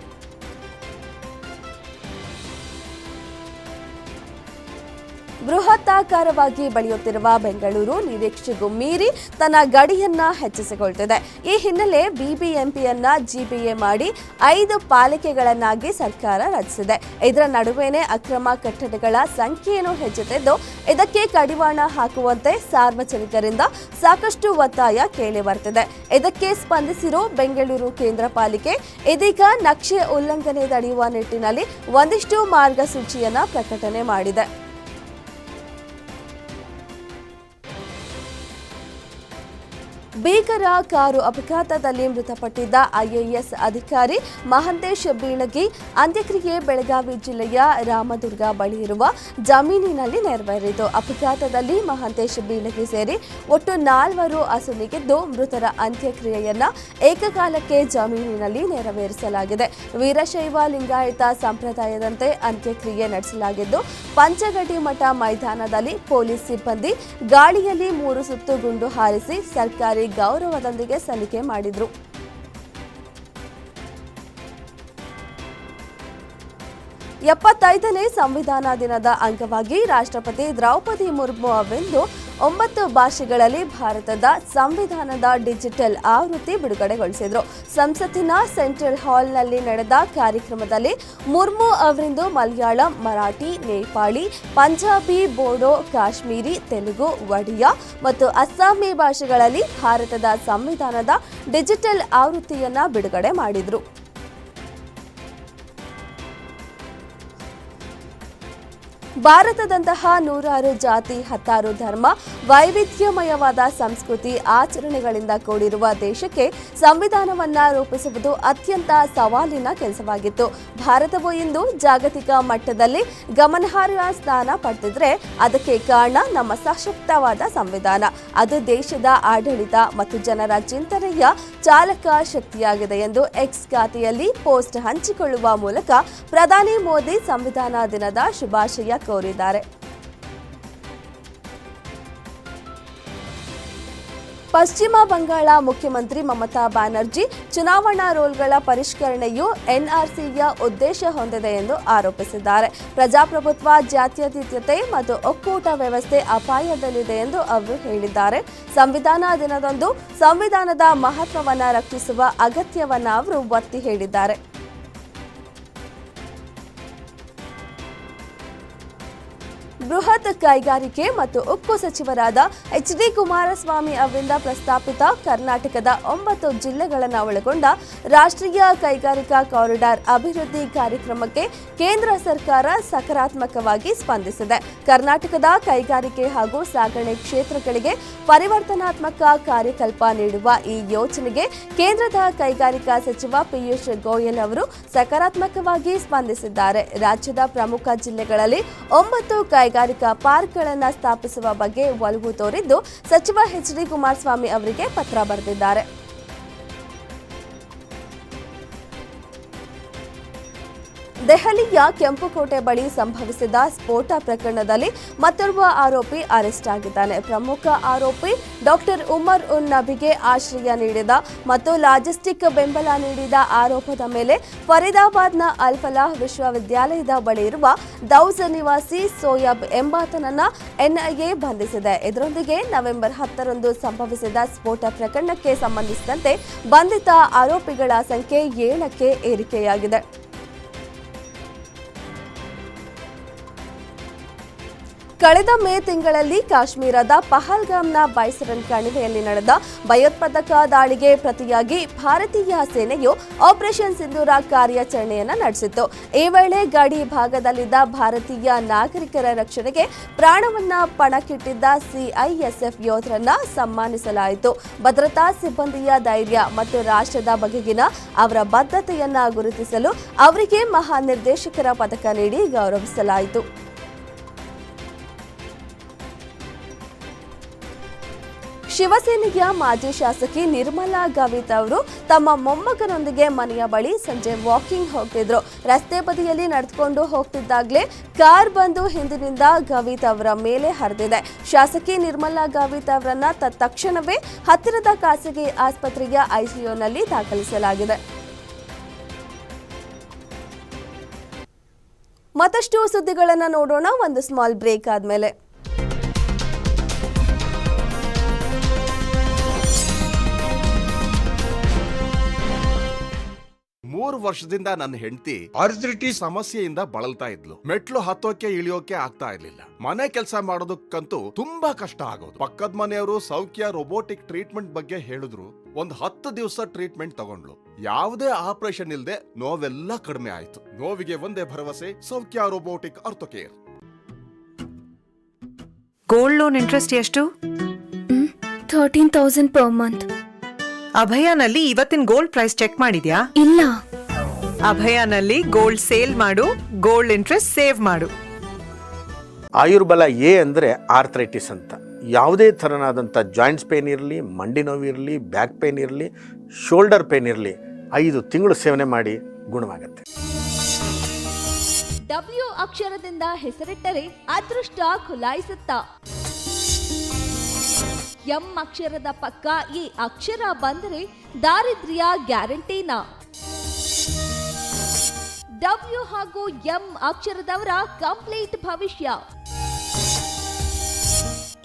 ಬೃಹತ್ತಾಕಾರವಾಗಿ ಬೆಳೆಯುತ್ತಿರುವ ಬೆಂಗಳೂರು ನಿರೀಕ್ಷೆಗೂ ಮೀರಿ ತನ್ನ ಗಡಿಯನ್ನ ಹೆಚ್ಚಿಸಿಕೊಳ್ತಿದೆ. ಈ ಹಿನ್ನೆಲೆ ಬಿಬಿಎಂಪಿಯನ್ನ ಜಿಬಿಎ ಮಾಡಿ ಐದು ಪಾಲಿಕೆಗಳನ್ನಾಗಿ ಸರ್ಕಾರ ರಚಿಸಿದೆ. ಇದರ ನಡುವೆನೇ ಅಕ್ರಮ ಕಟ್ಟಡಗಳ ಸಂಖ್ಯೆಯನ್ನು ಹೆಚ್ಚುತ್ತಿದ್ದು ಇದಕ್ಕೆ ಕಡಿವಾಣ ಹಾಕುವಂತೆ ಸಾರ್ವಜನಿಕರಿಂದ ಸಾಕಷ್ಟು ಒತ್ತಾಯ ಕೇಳಿ ಬರ್ತಿದೆ ಇದಕ್ಕೆ ಸ್ಪಂದಿಸಿರೋ ಬೆಂಗಳೂರು ಕೇಂದ್ರ ಪಾಲಿಕೆ ಇದೀಗ ನಕ್ಷೆ ಉಲ್ಲಂಘನೆ ತಡೆಯುವ ನಿಟ್ಟಿನಲ್ಲಿ ಒಂದಿಷ್ಟು ಮಾರ್ಗಸೂಚಿಯನ್ನ ಪ್ರಕಟಣೆ ಮಾಡಿದೆ. ಭೀಕರ ಕಾರು ಅಪಘಾತದಲ್ಲಿ ಮೃತಪಟ್ಟಿದ್ದ ಐಎಎಸ್ ಅಧಿಕಾರಿ ಮಹಂತೇಶ್ ಬೀಳಗಿ ಅಂತ್ಯಕ್ರಿಯೆ ಬೆಳಗಾವಿ ಜಿಲ್ಲೆಯ ರಾಮದುರ್ಗ ಬಳಿ ಇರುವ ಜಮೀನಿನಲ್ಲಿ ನೆರವೇರಿತು. ಅಪಘಾತದಲ್ಲಿ ಮಹಂತೇಶ್ ಬೀಳಗಿ ಸೇರಿ ಒಟ್ಟು ನಾಲ್ವರು ಅಸುನಿಗಿದ್ದು ಮೃತರ ಅಂತ್ಯಕ್ರಿಯೆಯನ್ನ ಏಕಕಾಲಕ್ಕೆ ಜಮೀನಿನಲ್ಲಿ ನೆರವೇರಿಸಲಾಗಿದೆ. ವೀರಶೈವ ಲಿಂಗಾಯತ ಸಂಪ್ರದಾಯದಂತೆ ಅಂತ್ಯಕ್ರಿಯೆ ನಡೆಸಲಾಗಿದ್ದು, ಪಂಚಗಡಿ ಮಠ ಮೈದಾನದಲ್ಲಿ ಪೊಲೀಸ್ ಸಿಬ್ಬಂದಿ ಗಾಳಿಯಲ್ಲಿ ಮೂರು ಸುತ್ತು ಗುಂಡು ಹಾರಿಸಿ ಸರ್ಕಾರಿ ಗೌರವದೊಂದಿಗೆ ಸಲ್ಲಿಕೆ ಮಾಡಿದ್ರು. ಎಪ್ಪತ್ತೈದನೇ ಸಂವಿಧಾನ ದಿನದ ಅಂಗವಾಗಿ ರಾಷ್ಟ್ರಪತಿ ದ್ರೌಪದಿ ಮುರ್ಮು ಅವರಿಂದು ಒಂಬತ್ತು ಭಾಷೆಗಳಲ್ಲಿ ಭಾರತದ ಸಂವಿಧಾನದ ಡಿಜಿಟಲ್ ಆವೃತ್ತಿ ಬಿಡುಗಡೆಗೊಳಿಸಿದರು. ಸಂಸತ್ತಿನ ಸೆಂಟ್ರಲ್ ಹಾಲ್ನಲ್ಲಿ ನಡೆದ ಕಾರ್ಯಕ್ರಮದಲ್ಲಿ ಮುರ್ಮು ಅವರಿಂದು ಮಲಯಾಳಂ, ಮರಾಠಿ, ನೇಪಾಳಿ, ಪಂಜಾಬಿ, ಬೋಡೋ, ಕಾಶ್ಮೀರಿ, ತೆಲುಗು, ಒಡಿಯಾ ಮತ್ತು ಅಸ್ಸಾಮಿ ಭಾಷೆಗಳಲ್ಲಿ ಭಾರತದ ಸಂವಿಧಾನದ ಡಿಜಿಟಲ್ ಆವೃತ್ತಿಯನ್ನು ಬಿಡುಗಡೆ ಮಾಡಿದರು. ಭಾರತದಂತಹ ನೂರಾರು ಜಾತಿ, ಹತ್ತಾರು ಧರ್ಮ, ವೈವಿಧ್ಯಮಯವಾದ ಸಂಸ್ಕೃತಿ ಆಚರಣೆಗಳಿಂದ ಕೂಡಿರುವ ದೇಶಕ್ಕೆ ಸಂವಿಧಾನವನ್ನ ರೂಪಿಸುವುದು ಅತ್ಯಂತ ಸವಾಲಿನ ಕೆಲಸವಾಗಿತ್ತು. ಭಾರತವು ಇಂದು ಜಾಗತಿಕ ಮಟ್ಟದಲ್ಲಿ ಗಮನಾರ್ಹ ಸ್ಥಾನ ಪಡೆದಿದ್ರೆ ಅದಕ್ಕೆ ಕಾರಣ ನಮ್ಮ ಸಶಕ್ತವಾದ ಸಂವಿಧಾನ. ಅದು ದೇಶದ ಆಡಳಿತ ಮತ್ತು ಜನರ ಚಿಂತನೆಯ ಚಾಲಕ ಶಕ್ತಿಯಾಗಿದೆ ಎಂದು ಎಕ್ಸ್ ಖಾತೆಯಲ್ಲಿ ಪೋಸ್ಟ್ ಹಂಚಿಕೊಳ್ಳುವ ಮೂಲಕ ಪ್ರಧಾನಿ ಮೋದಿ ಸಂವಿಧಾನ ದಿನದ ಶುಭಾಶಯ ಕೋರಿದ್ದಾರೆ ಪಶ್ಚಿಮ ಬಂಗಾಳ ಮುಖ್ಯಮಂತ್ರಿ ಮಮತಾ ಬ್ಯಾನರ್ಜಿ ಚುನಾವಣಾ ರೋಲ್ಗಳ ಪರಿಷ್ಕರಣೆಯು ಎನ್ಆರ್ಸಿಯ ಉದ್ದೇಶ ಹೊಂದಿದೆ ಎಂದು ಆರೋಪಿಸಿದ್ದಾರೆ. ಪ್ರಜಾಪ್ರಭುತ್ವ, ಜಾತ್ಯತೀತತೆ ಮತ್ತು ಒಕ್ಕೂಟ ವ್ಯವಸ್ಥೆ ಅಪಾಯದಲ್ಲಿದೆ ಎಂದು ಅವರು ಹೇಳಿದ್ದಾರೆ. ಸಂವಿಧಾನ ದಿನದಂದು ಸಂವಿಧಾನದ ಮಹತ್ವವನ್ನು ರಕ್ಷಿಸುವ ಅಗತ್ಯವನ್ನು ಅವರು ಒತ್ತಿ ಹೇಳಿದ್ದಾರೆ. ಬೃಹತ್ ಕೈಗಾರಿಕೆ ಮತ್ತು ಉಕ್ಕು ಸಚಿವರಾದ ಎಚ್ ಡಿ ಕುಮಾರಸ್ವಾಮಿ ಅವರಿಂದ ಪ್ರಸ್ತಾಪಿತ ಕರ್ನಾಟಕದ ಒಂಬತ್ತು ಜಿಲ್ಲೆಗಳನ್ನು ಒಳಗೊಂಡ ರಾಷ್ಟ್ರೀಯ ಕೈಗಾರಿಕಾ ಕಾರಿಡಾರ್ ಅಭಿವೃದ್ಧಿ ಕಾರ್ಯಕ್ರಮಕ್ಕೆ ಕೇಂದ್ರ ಸರ್ಕಾರ ಸಕಾರಾತ್ಮಕವಾಗಿ ಸ್ಪಂದಿಸಿದೆ. ಕರ್ನಾಟಕದ ಕೈಗಾರಿಕೆ ಹಾಗೂ ಸಾಗಣೆ ಕ್ಷೇತ್ರಗಳಿಗೆ ಪರಿವರ್ತನಾತ್ಮಕ ಕಾರ್ಯಕಲ್ಪ ನೀಡುವ ಈ ಯೋಜನೆಗೆ ಕೇಂದ್ರದ ಕೈಗಾರಿಕಾ ಸಚಿವ ಪಿಯೂಷ್ ಗೋಯಲ್ ಅವರು ಸಕಾರಾತ್ಮಕವಾಗಿ ಸ್ಪಂದಿಸಿದ್ದಾರೆ. ರಾಜ್ಯದ ಪ್ರಮುಖ ಜಿಲ್ಲೆಗಳಲ್ಲಿ ಒಂಬತ್ತು ಕೈಗಾರಿಕಾ ಪಾರ್ಕ್ಗಳನ್ನು ಸ್ಥಾಪಿಸುವ ಬಗ್ಗೆ ಒಲವು ತೋರಿದ್ದು ಸಚಿವ ಎಚ್ ಡಿ ಕುಮಾರಸ್ವಾಮಿ ಅವರಿಗೆ ಪತ್ರ ಬರೆದಿದ್ದಾರೆ. ದೆಹಲಿಯ ಕೆಂಪುಕೋಟೆ ಬಳಿ ಸಂಭವಿಸಿದ ಸ್ಫೋಟ ಪ್ರಕರಣದಲ್ಲಿ ಮತ್ತೊರ್ವ ಆರೋಪಿ ಅರೆಸ್ಟ್ ಆಗಿದ್ದಾನೆ. ಪ್ರಮುಖ ಆರೋಪಿ ಡಾಕ್ಟರ್ ಉಮರ್ ಉನ್ ನಬಿಗೆ ಆಶ್ರಯ ನೀಡಿದ ಮತ್ತು ಲಾಜಿಸ್ಟಿಕ್ ಬೆಂಬಲ ನೀಡಿದ ಆರೋಪದ ಮೇಲೆ ಫರೀದಾಬಾದ್ನ ಅಲ್ಫಲಾಹ್ ವಿಶ್ವವಿದ್ಯಾಲಯದ ಬಳಿ ಇರುವ ದೌಜ್ ನಿವಾಸಿ ಸೋಯಬ್ ಎಂಬಾತನನ್ನ ಎನ್ಐಎ ಬಂಧಿಸಿದೆ. ಇದರೊಂದಿಗೆ ನವೆಂಬರ್ ಹತ್ತರಂದು ಸಂಭವಿಸಿದ ಸ್ಫೋಟ ಪ್ರಕರಣಕ್ಕೆ ಸಂಬಂಧಿಸಿದಂತೆ ಬಂಧಿತ ಆರೋಪಿಗಳ ಸಂಖ್ಯೆ ಏಳಕ್ಕೆ ಏರಿಕೆಯಾಗಿದೆ. ಕಳೆದ ಮೇ ತಿಂಗಳಲ್ಲಿ ಕಾಶ್ಮೀರದ ಪಹಲ್ಗಾಮ್ನ ಬೈಸರನ್ ಕಣಿವೆಯಲ್ಲಿ ನಡೆದ ಭಯೋತ್ಪಾದಕ ದಾಳಿಗೆ ಪ್ರತಿಯಾಗಿ ಭಾರತೀಯ ಸೇನೆಯು ಆಪರೇಷನ್ ಸಿಂಧೂರ ಕಾರ್ಯಾಚರಣೆಯನ್ನು ನಡೆಸಿತ್ತು. ಈ ವೇಳೆ ಗಡಿ ಭಾಗದಲ್ಲಿದ್ದ ಭಾರತೀಯ ನಾಗರಿಕರ ರಕ್ಷಣೆಗೆ ಪ್ರಾಣವನ್ನ ಪಣಕ್ಕಿಟ್ಟಿದ್ದ ಸಿಐಎಸ್ಎಫ್ ಯೋಧರನ್ನ ಸನ್ಮಾನಿಸಲಾಯಿತು. ಭದ್ರತಾ ಸಿಬ್ಬಂದಿಯ ಧೈರ್ಯ ಮತ್ತು ರಾಷ್ಟ್ರದ ಬಗೆಗಿನ ಅವರ ಬದ್ಧತೆಯನ್ನ ಗುರುತಿಸಲು ಅವರಿಗೆ ಮಹಾನಿರ್ದೇಶಕರ ಪದಕ ನೀಡಿ ಗೌರವಿಸಲಾಯಿತು. ಶಿವಸೇನೆಯ ಮಾಜಿ ಶಾಸಕಿ ನಿರ್ಮಲಾ ಗವಿತ್ ಅವರು ತಮ್ಮ ಮೊಮ್ಮಗನೊಂದಿಗೆ ಮನೆಯ ಬಳಿ ಸಂಜೆ ವಾಕಿಂಗ್ ಹೋಗ್ತಿದ್ರು. ರಸ್ತೆ ಬದಿಯಲ್ಲಿ ನಡೆದುಕೊಂಡು ಹೋಗ್ತಿದ್ದಾಗಲೇ ಕಾರ್ ಬಂದು ಹಿಂದಿನಿಂದ ಗವಿತ್ ಅವರ ಮೇಲೆ ಹರಿದಿದೆ. ಶಾಸಕಿ ನಿರ್ಮಲಾ ಗವಿತ್ ಅವರನ್ನ ತಕ್ಷಣವೇ ಹತ್ತಿರದ ಖಾಸಗಿ ಆಸ್ಪತ್ರೆಯ ಐಸಿಯುನಲ್ಲಿ ದಾಖಲಿಸಲಾಗಿದೆ. ಮತ್ತಷ್ಟು ಸುದ್ದಿಗಳನ್ನು ನೋಡೋಣ. ಒಂದು ಸ್ಮಾಲ್ ಬ್ರೇಕ್ ಆದ್ಮೇಲೆ. ಮೂರು ವರ್ಷದಿಂದ ನನ್ನ ಹೆಂಡತಿ ಅರ್ಜಿಟಿಸ್ ಸಮಸ್ಯೆಯಿಂದ ಬಳಲ್ತಾ ಇದ್ಲು. ಮೆಟ್ಲು ಹತ್ತೋಕೆ ಇಳಿಯೋಕೆ ಆಗ್ತಾ ಇರ್ಲಿಲ್ಲ. ಮನೆ ಕೆಲಸ ಮಾಡೋದಕ್ಕಂತೂ ತುಂಬಾ ಕಷ್ಟ ಆಗೋದು. ಪಕ್ಕದ ಮನೆಯವರು ಸೌಖ್ಯ ರೋಬೋಟಿಕ್ ಟ್ರೀಟ್ಮೆಂಟ್ ಬಗ್ಗೆ ಹೇಳಿದ್ರು. ಒಂದ್ ಹತ್ತು ದಿವಸ ಟ್ರೀಟ್ಮೆಂಟ್ ತಗೊಂಡ್ಲು ಯಾವುದೇ ಆಪರೇಷನ್ ಇಲ್ಲದೆ ನೋವೆಲ್ಲ ಕಡಿಮೆ ಆಯ್ತು. ನೋವಿಗೆ ಒಂದೇ ಭರವಸೆ Saukhya robotic orthocare gold loan interest ಎಷ್ಟು? ಥರ್ಟೀನ್ ತೌಸಂಡ್ ಪರ್ ಮಂತ್ ಅಭಯನಲ್ಲಿ ಇವತ್ತಿನ ಗೋಲ್ಡ್ ಪ್ರೈಸ್ ಚೆಕ್ ಮಾಡಿದ್ಯಾ? ಇಲ್ಲ. ಅಭಯನಲ್ಲಿ ಗೋಲ್ಡ್ ಸೇಲ್ ಮಾಡು ಗೋಲ್ಡ್ ಇಂಟ್ರೆಸ್ಟ್ ಸೇವ್ ಮಾಡು. ಆಯುರ್ಬಲ ಎ ಅಂದರೆ ಆರ್ಥ್ರೈಟಿಸ್ ಅಂತ. ಯಾವುದೇ ಥರನಾದಂಥ ಜಾಯಿಂಟ್ಸ್ ಪೇನ್ ಇರಲಿ ಮಂಡಿ ನೋವಿರಲಿ ಬ್ಯಾಕ್ ಪೇನ್ ಇರಲಿ ಶೋಲ್ಡರ್ ಪೇನ್ ಇರಲಿ ಐದು ತಿಂಗಳು ಸೇವನೆ ಮಾಡಿ ಗುಣವಾಗುತ್ತೆ. ಡಬ್ಲ್ಯೂ ಅಕ್ಷರದಿಂದ ಹೆಸರಿಟ್ಟರೆ ಅದೃಷ್ಟ ಖುಲಾಯಿಸುತ್ತ ಎಂ ಅಕ್ಷರದ ಪಕ್ಕ ಈ ಅಕ್ಷರ ಬಂದರೆ ದಾರಿದ್ರ್ಯ ಗ್ಯಾರಂಟಿನ. ಡಬ್ಲ್ಯೂ ಹಾಗೂ ಎಂ ಅಕ್ಷರದವರ ಕಂಪ್ಲೀಟ್ ಭವಿಷ್ಯ.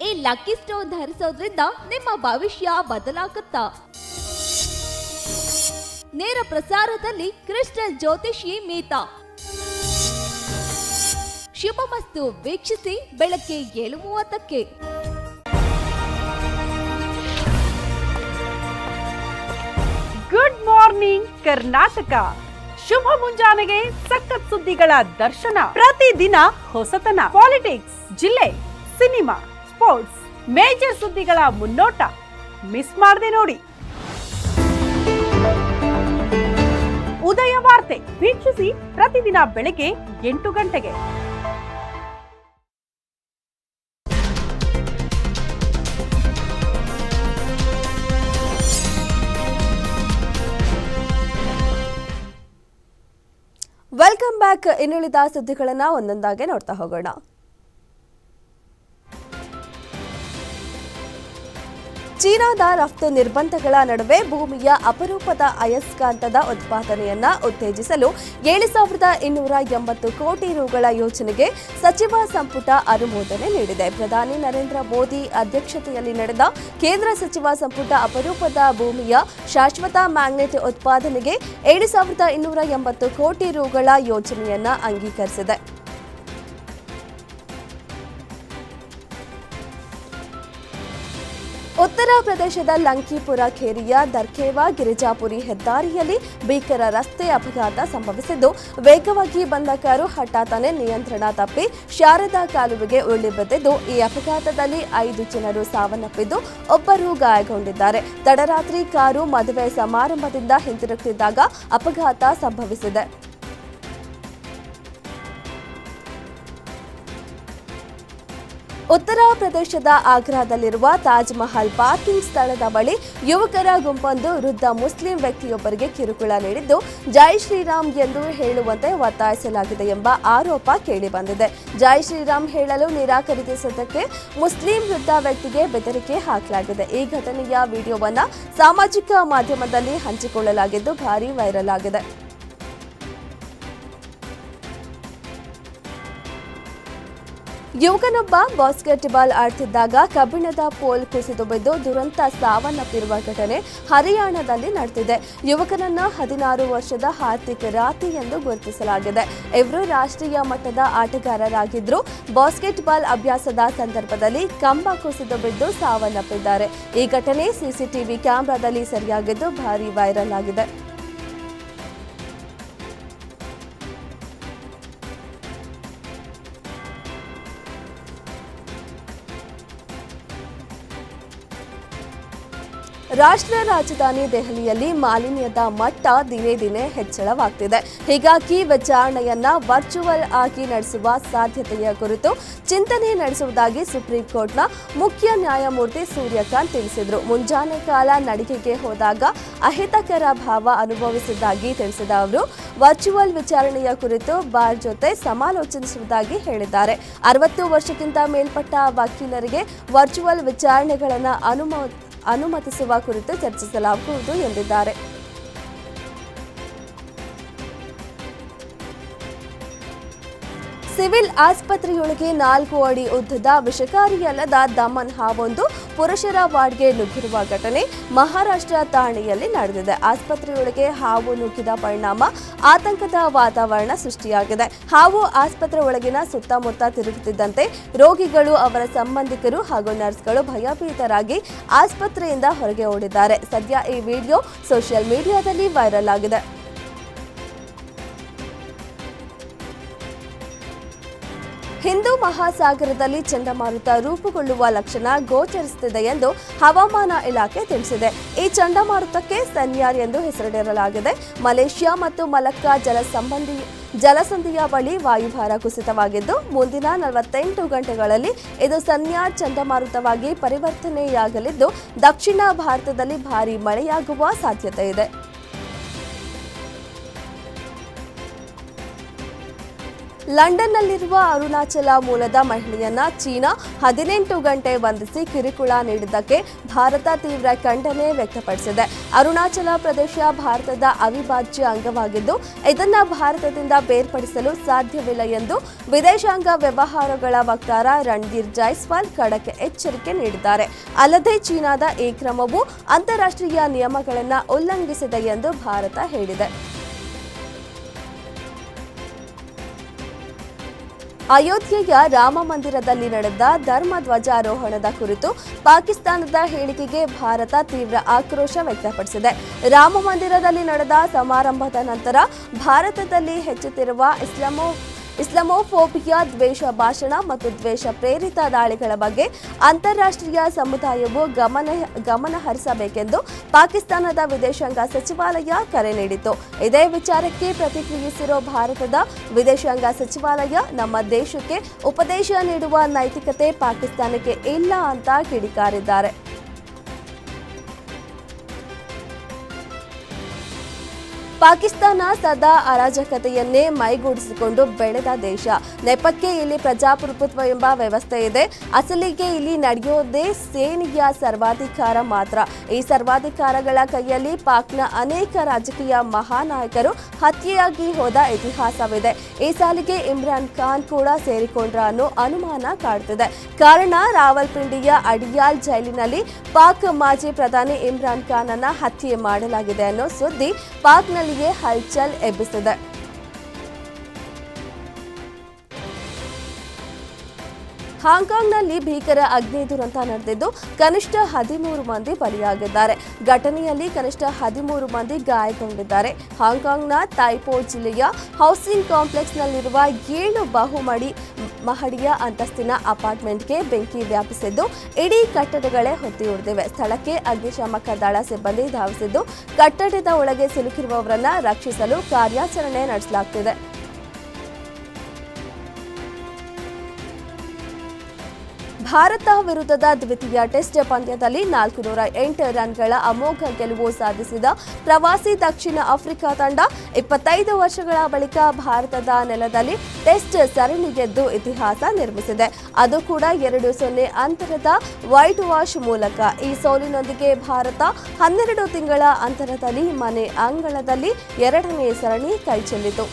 ಈ ಲಕ್ಕಿ ಸ್ಟೋನ್ ಧರಿಸೋದ್ರಿಂದ ನಿಮ್ಮ ಭವಿಷ್ಯ ಬದಲಾಗುತ್ತಾ. ನೇರ ಪ್ರಸಾರದಲ್ಲಿ ಕ್ರಿಸ್ಟಲ್ ಜ್ಯೋತಿಷಿ ಮೀತಾ. ಶುಭಮಸ್ತು ವೀಕ್ಷಿಸಿ ಬೆಳಗ್ಗೆ ಏಳು ಮೂವತ್ತಕ್ಕೆ. ಮಾರ್ನಿಂಗ್ ಕರ್ನಾಟಕ. ಶುಭ ಮುಂಜಾನೆಗೆ ಸಖತ್ ಸುದ್ದಿಗಳ ದರ್ಶನ. ಪ್ರತಿದಿನ ಹೊಸತನ. ಪಾಲಿಟಿಕ್ಸ್ ಜಿಲ್ಲೆ, ಸಿನಿಮಾ ಸ್ಪೋರ್ಟ್ಸ್ ಮೇಜರ್ ಸುದ್ದಿಗಳ ಮುನ್ನೋಟ. ಮಿಸ್ ಮಾಡದೆ ನೋಡಿ. ಉದಯ ವಾರ್ತೆ. ವೀಕ್ಷಿಸಿ ಪ್ರತಿದಿನ ಬೆಳಗ್ಗೆ ಎಂಟು ಗಂಟೆಗೆ. ವೆಲ್ಕಮ್ ಬ್ಯಾಕ್ ಇನ್ನುಳಿದ ಸುದ್ದಿಗಳನ್ನು ಒಂದೊಂದಾಗೆ ನೋಡ್ತಾ ಹೋಗೋಣ. ಚೀನಾದ ರಫ್ತು ನಿರ್ಬಂಧಗಳ ನಡುವೆ ಭೂಮಿಯ ಅಪರೂಪದ ಅಯಸ್ಕಾಂತದ ಉತ್ಪಾದನೆಯನ್ನ ಉತ್ತೇಜಿಸಲು ಏಳು ಸಾವಿರದ ಇನ್ನೂರ ಎಂಬತ್ತು ಕೋಟಿ ರುಗಳ ಯೋಜನೆಗೆ ಸಚಿವ ಸಂಪುಟ ಅನುಮೋದನೆ ನೀಡಿದೆ. ಪ್ರಧಾನಿ ನರೇಂದ್ರ ಮೋದಿ ಅಧ್ಯಕ್ಷತೆಯಲ್ಲಿ ನಡೆದ ಕೇಂದ್ರ ಸಚಿವ ಸಂಪುಟ ಅಪರೂಪದ ಭೂಮಿಯ ಶಾಶ್ವತ ಮ್ಯಾಗ್ನೆಟ್ ಉತ್ಪಾದನೆಗೆ ಏಳು ಸಾವಿರದ ಇನ್ನೂರ ಎಂಬತ್ತು ಕೋಟಿ ರುಗಳ ಯೋಜನೆಯನ್ನ ಅಂಗೀಕರಿಸಿದೆ. ಉತ್ತರ ಪ್ರದೇಶದ ಲಂಕಿಪುರ ಖೇರಿಯ ದರ್ಖೇವಾ ಗಿರಿಜಾಪುರಿ ಹೆದ್ದಾರಿಯಲ್ಲಿ ಭೀಕರ ರಸ್ತೆ ಅಪಘಾತ ಸಂಭವಿಸಿದ್ದು, ವೇಗವಾಗಿ ಬಂದ ಕಾರು ಹಠಾತನೆ ನಿಯಂತ್ರಣ ತಪ್ಪಿ ಶಾರದಾ ಕಾಲುವೆಗೆ ಉರುಳಿ ಬಿದ್ದಿದ್ದು, ಈ ಅಪಘಾತದಲ್ಲಿ ಐದು ಜನರು ಸಾವನ್ನಪ್ಪಿದ್ದು, ಒಬ್ಬರು ಗಾಯಗೊಂಡಿದ್ದಾರೆ. ತಡರಾತ್ರಿ ಕಾರು ಮದುವೆ ಸಮಾರಂಭದಿಂದ ಹಿಂತಿರುಗುತ್ತಿದ್ದಾಗ ಅಪಘಾತ ಸಂಭವಿಸಿದೆ. ಉತ್ತರ ಪ್ರದೇಶದ ಆಗ್ರಾದಲ್ಲಿರುವ ತಾಜ್ ಮಹಲ್ ಪಾರ್ಕಿಂಗ್ ಸ್ಥಳದ ಬಳಿ ಯುವಕರ ಗುಂಪೊಂದು ವೃದ್ಧ ಮುಸ್ಲಿಂ ವ್ಯಕ್ತಿಯೊಬ್ಬರಿಗೆ ಕಿರುಕುಳ ನೀಡಿದ್ದು, ಜೈ ಶ್ರೀರಾಮ್ ಎಂದು ಹೇಳುವಂತೆ ಒತ್ತಾಯಿಸಲಾಗಿದೆ ಎಂಬ ಆರೋಪ ಕೇಳಿಬಂದಿದೆ. ಜೈ ಶ್ರೀರಾಮ್ ಹೇಳಲು ನಿರಾಕರಿಸಿದ್ದಕ್ಕೆ ಮುಸ್ಲಿಂ ವೃದ್ಧ ವ್ಯಕ್ತಿಗೆ ಬೆದರಿಕೆ ಹಾಕಲಾಗಿದೆ. ಈ ಘಟನೆಯ ವಿಡಿಯೋವನ್ನು ಸಾಮಾಜಿಕ ಮಾಧ್ಯಮದಲ್ಲಿ ಹಂಚಿಕೊಳ್ಳಲಾಗಿದ್ದು, ಭಾರೀ ವೈರಲ್ ಆಗಿದೆ. ಯುವಕನೊಬ್ಬ ಬಾಸ್ಕೆಟ್ಬಾಲ್ ಆಡ್ತಿದ್ದಾಗ ಕಬ್ಬಿಣದ ಪೋಲ್ ಕುಸಿದು ಬಿದ್ದು ದುರಂತ ಸಾವನ್ನಪ್ಪಿರುವ ಘಟನೆ ಹರಿಯಾಣದಲ್ಲಿ ನಡೆದಿದೆ. ಯುವಕನನ್ನ ಹದಿನಾರು ವರ್ಷದ ಹಾರ್ದಿಕ್ ರಾತಿ ಎಂದು ಗುರುತಿಸಲಾಗಿದೆ. ಇವರು ರಾಷ್ಟ್ರೀಯ ಮಟ್ಟದ ಆಟಗಾರರಾಗಿದ್ರು. ಬಾಸ್ಕೆಟ್ಬಾಲ್ ಅಭ್ಯಾಸದ ಸಂದರ್ಭದಲ್ಲಿ ಕಂಬ ಕುಸಿದು ಬಿದ್ದು ಸಾವನ್ನಪ್ಪಿದ್ದಾರೆ. ಈ ಘಟನೆ ಸಿಸಿಟಿವಿ ಕ್ಯಾಮೆರಾದಲ್ಲಿ ಸರಿಯಾಗಿದ್ದು ಭಾರಿ ವೈರಲ್ ಆಗಿದೆ. ರಾಷ್ಟ್ರ ರಾಜಧಾನಿ ದೆಹಲಿಯಲ್ಲಿ ಮಾಲಿನ್ಯದ ಮಟ್ಟ ದಿನೇ ದಿನೇ ಹೆಚ್ಚಳವಾಗ್ತಿದೆ. ಹೀಗಾಗಿ ವಿಚಾರಣೆಯನ್ನ ವರ್ಚುವಲ್ ಆಗಿ ನಡೆಸುವ ಸಾಧ್ಯತೆಯ ಕುರಿತು ಚಿಂತನೆ ನಡೆಸುವುದಾಗಿ ಸುಪ್ರೀಂ ಕೋರ್ಟ್ನ ಮುಖ್ಯ ನ್ಯಾಯಮೂರ್ತಿ ಸೂರ್ಯಕಾಂತ್ ತಿಳಿಸಿದರು. ಮುಂಜಾನೆ ಕಾಲ ನಡಿಗೆಗೆ ಹೋದಾಗ ಅಹಿತಕರ ಭಾವ ಅನುಭವಿಸಿದ್ದಾಗಿ ತಿಳಿಸಿದ ಅವರು ವರ್ಚುವಲ್ ವಿಚಾರಣೆಯ ಕುರಿತು ಬಾರ್ ಜೊತೆ ಸಮಾಲೋಚಿಸುವುದಾಗಿ ಹೇಳಿದ್ದಾರೆ. ಅರವತ್ತು ವರ್ಷಕ್ಕಿಂತ ಮೇಲ್ಪಟ್ಟ ವಕೀಲರಿಗೆ ವರ್ಚುವಲ್ ವಿಚಾರಣೆಗಳನ್ನು ಅನುಮೋ ಅನುಮತಿಸುವ ಕುರಿತು ಚರ್ಚಿಸಲಾಗುವುದು ಎಂದಿದ್ದಾರೆ. ಸಿವಿಲ್ ಆಸ್ಪತ್ರೆಯೊಳಗೆ ನಾಲ್ಕು ಅಡಿ ಉದ್ದದ ವಿಷಕಾರಿಯಲ್ಲದ ದಮನ್ ಹಾವೊಂದು ಪುರುಷರ ವಾರ್ಡ್ಗೆ ನುಗ್ಗಿರುವ ಘಟನೆ ಮಹಾರಾಷ್ಟ್ರ ಠಾಣೆಯಲ್ಲಿ ನಡೆದಿದೆ. ಆಸ್ಪತ್ರೆಯೊಳಗೆ ಹಾವು ನುಗ್ಗಿದ ಪರಿಣಾಮ ಆತಂಕದ ವಾತಾವರಣ ಸೃಷ್ಟಿಯಾಗಿದೆ. ಹಾವು ಆಸ್ಪತ್ರೆ ಒಳಗಿನ ಸುತ್ತಮುತ್ತ ತಿರುಗುತ್ತಿದ್ದಂತೆ ರೋಗಿಗಳು, ಅವರ ಸಂಬಂಧಿಕರು ಹಾಗೂ ನರ್ಸ್ಗಳು ಭಯಭೀತರಾಗಿ ಆಸ್ಪತ್ರೆಯಿಂದ ಹೊರಗೆ ಓಡಿದ್ದಾರೆ. ಸದ್ಯ ಈ ವಿಡಿಯೋ ಸೋಷಿಯಲ್ ಮೀಡಿಯಾದಲ್ಲಿ ವೈರಲ್ ಆಗಿದೆ. ಹಿಂದೂ ಮಹಾಸಾಗರದಲ್ಲಿ ಚಂಡಮಾರುತ ರೂಪುಗೊಳ್ಳುವ ಲಕ್ಷಣ ಗೋಚರಿಸುತ್ತಿದೆ ಎಂದು ಹವಾಮಾನ ಇಲಾಖೆ ತಿಳಿಸಿದೆ. ಈ ಚಂಡಮಾರುತಕ್ಕೆ ಸನ್ಯಾರ್ ಎಂದು ಹೆಸರಿಡಲಾಗಿದೆ. ಮಲೇಷ್ಯಾ ಮತ್ತು ಮಲಕ್ಕಾ ಜಲಸಂಬಂಧಿ ಜಲಸಂಧಿಯ ಬಳಿ ವಾಯುಭಾರ ಕುಸಿತವಾಗಿದ್ದು, ಮುಂದಿನ ನಲವತ್ತೆಂಟು ಗಂಟೆಗಳಲ್ಲಿ ಇದು ಸನ್ಯಾರ್ ಚಂಡಮಾರುತವಾಗಿ ಪರಿವರ್ತನೆಯಾಗಲಿದ್ದು, ದಕ್ಷಿಣ ಭಾರತದಲ್ಲಿ ಭಾರೀ ಮಳೆಯಾಗುವ ಸಾಧ್ಯತೆ ಇದೆ. ಲಂಡನ್ನಲ್ಲಿರುವ ಅರುಣಾಚಲ ಮೂಲದ ಮಹಿಳೆಯನ್ನ ಚೀನಾ ಹದಿನೆಂಟು ಗಂಟೆ ಬಂಧಿಸಿ ಕಿರುಕುಳ ನೀಡಿದ್ದಕ್ಕೆ ಭಾರತ ತೀವ್ರ ಖಂಡನೆ ವ್ಯಕ್ತಪಡಿಸಿದೆ. ಅರುಣಾಚಲ ಪ್ರದೇಶ ಭಾರತದ ಅವಿಭಾಜ್ಯ ಅಂಗವಾಗಿದ್ದು, ಇದನ್ನ ಭಾರತದಿಂದ ಬೇರ್ಪಡಿಸಲು ಸಾಧ್ಯವಿಲ್ಲ ಎಂದು ವಿದೇಶಾಂಗ ವ್ಯವಹಾರಗಳ ವಕ್ತಾರ ರಣಧೀರ್ ಜೈಸ್ವಾಲ್ ಖಡಕ್ ಎಚ್ಚರಿಕೆ ನೀಡಿದ್ದಾರೆ. ಅಲ್ಲದೆ ಚೀನಾದ ಈ ಕ್ರಮವು ಅಂತಾರಾಷ್ಟ್ರೀಯ ನಿಯಮಗಳನ್ನು ಉಲ್ಲಂಘಿಸಿದೆ ಎಂದು ಭಾರತ ಹೇಳಿದೆ. ಅಯೋಧ್ಯೆಯ ರಾಮ ಮಂದಿರದಲ್ಲಿ ನಡೆದ ಧರ್ಮ ಧ್ವಜಾರೋಹಣದ ಕುರಿತು ಪಾಕಿಸ್ತಾನದ ಹೇಳಿಕೆಗೆ ಭಾರತ ತೀವ್ರ ಆಕ್ರೋಶ ವ್ಯಕ್ತಪಡಿಸಿದೆ. ರಾಮ ಮಂದಿರದಲ್ಲಿ ನಡೆದ ಸಮಾರಂಭದ ನಂತರ ಭಾರತದಲ್ಲಿ ಹೆಚ್ಚುತ್ತಿರುವ ಇಸ್ಲಾಮೋ ಇಸ್ಲಾಮೋಫೋಬಿಯಾ, ದ್ವೇಷ ಭಾಷಣ ಮತ್ತು ದ್ವೇಷ ಪ್ರೇರಿತ ದಾಳಿಗಳ ಬಗ್ಗೆ ಅಂತಾರಾಷ್ಟ್ರೀಯ ಸಮುದಾಯವು ಗಮನ ಗಮನ ಹರಿಸಬೇಕೆಂದು ಪಾಕಿಸ್ತಾನದ ವಿದೇಶಾಂಗ ಸಚಿವಾಲಯ ಕರೆ ನೀಡಿತು ಇದೇ ವಿಚಾರಕ್ಕೆ ಪ್ರತಿಕ್ರಿಯಿಸಿರೋ ಭಾರತದ ವಿದೇಶಾಂಗ ಸಚಿವಾಲಯ, ನಮ್ಮ ದೇಶಕ್ಕೆ ಉಪದೇಶ ನೀಡುವ ನೈತಿಕತೆ ಪಾಕಿಸ್ತಾನಕ್ಕೆ ಇಲ್ಲ ಅಂತ ಕಿಡಿಕಾರಿದ್ದಾರೆ. ಪಾಕಿಸ್ತಾನ ಸದಾ ಅರಾಜಕತೆಯನ್ನೇ ಮೈಗೂಡಿಸಿಕೊಂಡು ಬೆಳೆದ ದೇಶ. ನೆಪಕ್ಕೆ ಇಲ್ಲಿ ಪ್ರಜಾಪ್ರಭುತ್ವ ಎಂಬ ವ್ಯವಸ್ಥೆ ಇದೆ. ಅಸಲಿಗೆ ಇಲ್ಲಿ ನಡೆಯೋದೇ ಸೇನೆಯ ಸರ್ವಾಧಿಕಾರ ಮಾತ್ರ. ಈ ಸರ್ವಾಧಿಕಾರಗಳ ಕೈಯಲ್ಲಿ ಪಾಕ್ನ ಅನೇಕ ರಾಜಕೀಯ ಮಹಾನಾಯಕರು ಹತ್ಯೆಯಾಗಿ ಹೋದ ಇತಿಹಾಸವಿದೆ. ಈ ಸಾಲಿಗೆ ಇಮ್ರಾನ್ ಖಾನ್ ಕೂಡ ಸೇರಿಕೊಂಡ್ರ ಅನ್ನೋ ಅನುಮಾನ ಕಾಡ್ತಿದೆ. ಕಾರಣ, ರಾವಲ್ಪಿಂಡಿಯ ಅಡಿಯಾಲ್ ಜೈಲಿನಲ್ಲಿ ಪಾಕ್ ಮಾಜಿ ಪ್ರಧಾನಿ ಇಮ್ರಾನ್ ಖಾನ್ ಅನ್ನ ಹತ್ಯೆ ಮಾಡಲಾಗಿದೆ ಅನ್ನೋ ಸುದ್ದಿ ಪಾಕ್ನಲ್ಲಿಯೇ ಹಲ್ಚಲ್ ಎಬ್ಬಿಸಿದೆ ಹಾಂಗ್ಕಾಂಗ್ನಲ್ಲಿ ಭೀಕರ ಅಗ್ನಿ ದುರಂತ ನಡೆದಿದ್ದು ಕನಿಷ್ಠ ಹದಿಮೂರು ಮಂದಿ ಬಲಿಯಾಗಿದ್ದಾರೆ. ಘಟನೆಯಲ್ಲಿ ಕನಿಷ್ಠ ಹದಿಮೂರು ಮಂದಿ ಗಾಯಗೊಂಡಿದ್ದಾರೆ. ಹಾಂಕಾಂಗ್ನ ತೈಪೋ ಜಿಲ್ಲೆಯ ಹೌಸಿಂಗ್ ಕಾಂಪ್ಲೆಕ್ಸ್ನಲ್ಲಿರುವ ಏಳು ಬಹುಮಡಿ ಮಹಡಿಯ ಅಂತಸ್ತಿನ ಅಪಾರ್ಟ್ಮೆಂಟ್ಗೆ ಬೆಂಕಿ ವ್ಯಾಪಿಸಿದ್ದು, ಇಡೀ ಕಟ್ಟಡಗಳೇ ಹೊತ್ತಿ ಉಳಿದಿವೆ ಸ್ಥಳಕ್ಕೆ ಅಗ್ನಿಶಾಮಕ ದಳ ಸಿಬ್ಬಂದಿ ಧಾವಿಸಿದ್ದು, ಕಟ್ಟಡದ ಒಳಗೆ ಸಿಲುಕಿರುವವರನ್ನ ರಕ್ಷಿಸಲು ಕಾರ್ಯಾಚರಣೆ ನಡೆಸಲಾಗುತ್ತಿದೆ ಭಾರತ ವಿರುದ್ಧದ ದ್ವಿತೀಯ ಟೆಸ್ಟ್ ಪಂದ್ಯದಲ್ಲಿ ನಾಲ್ಕು ನೂರ ಎಂಟು ರನ್ಗಳ ಅಮೋಘ ಗೆಲುವು ಸಾಧಿಸಿದ ಪ್ರವಾಸಿ ದಕ್ಷಿಣ ಆಫ್ರಿಕಾ ತಂಡ ಇಪ್ಪತ್ತೈದು ವರ್ಷಗಳ ಬಳಿಕ ಭಾರತದ ನೆಲದಲ್ಲಿ ಟೆಸ್ಟ್ ಸರಣಿ ಗೆದ್ದು ಇತಿಹಾಸ ನಿರ್ಮಿಸಿದೆ. ಅದು ಕೂಡ ಎರಡು ಸೊನ್ನೆ ಅಂತರದ ವೈಟ್ ವಾಶ್ ಮೂಲಕ. ಈ ಸೋಲಿನೊಂದಿಗೆ ಭಾರತ ಹನ್ನೆರಡು ತಿಂಗಳ ಅಂತರದಲ್ಲಿ ಮನೆ ಅಂಗಳದಲ್ಲಿ ಎರಡನೇ ಸರಣಿ ಕೈಚೆಲ್ಲಿತು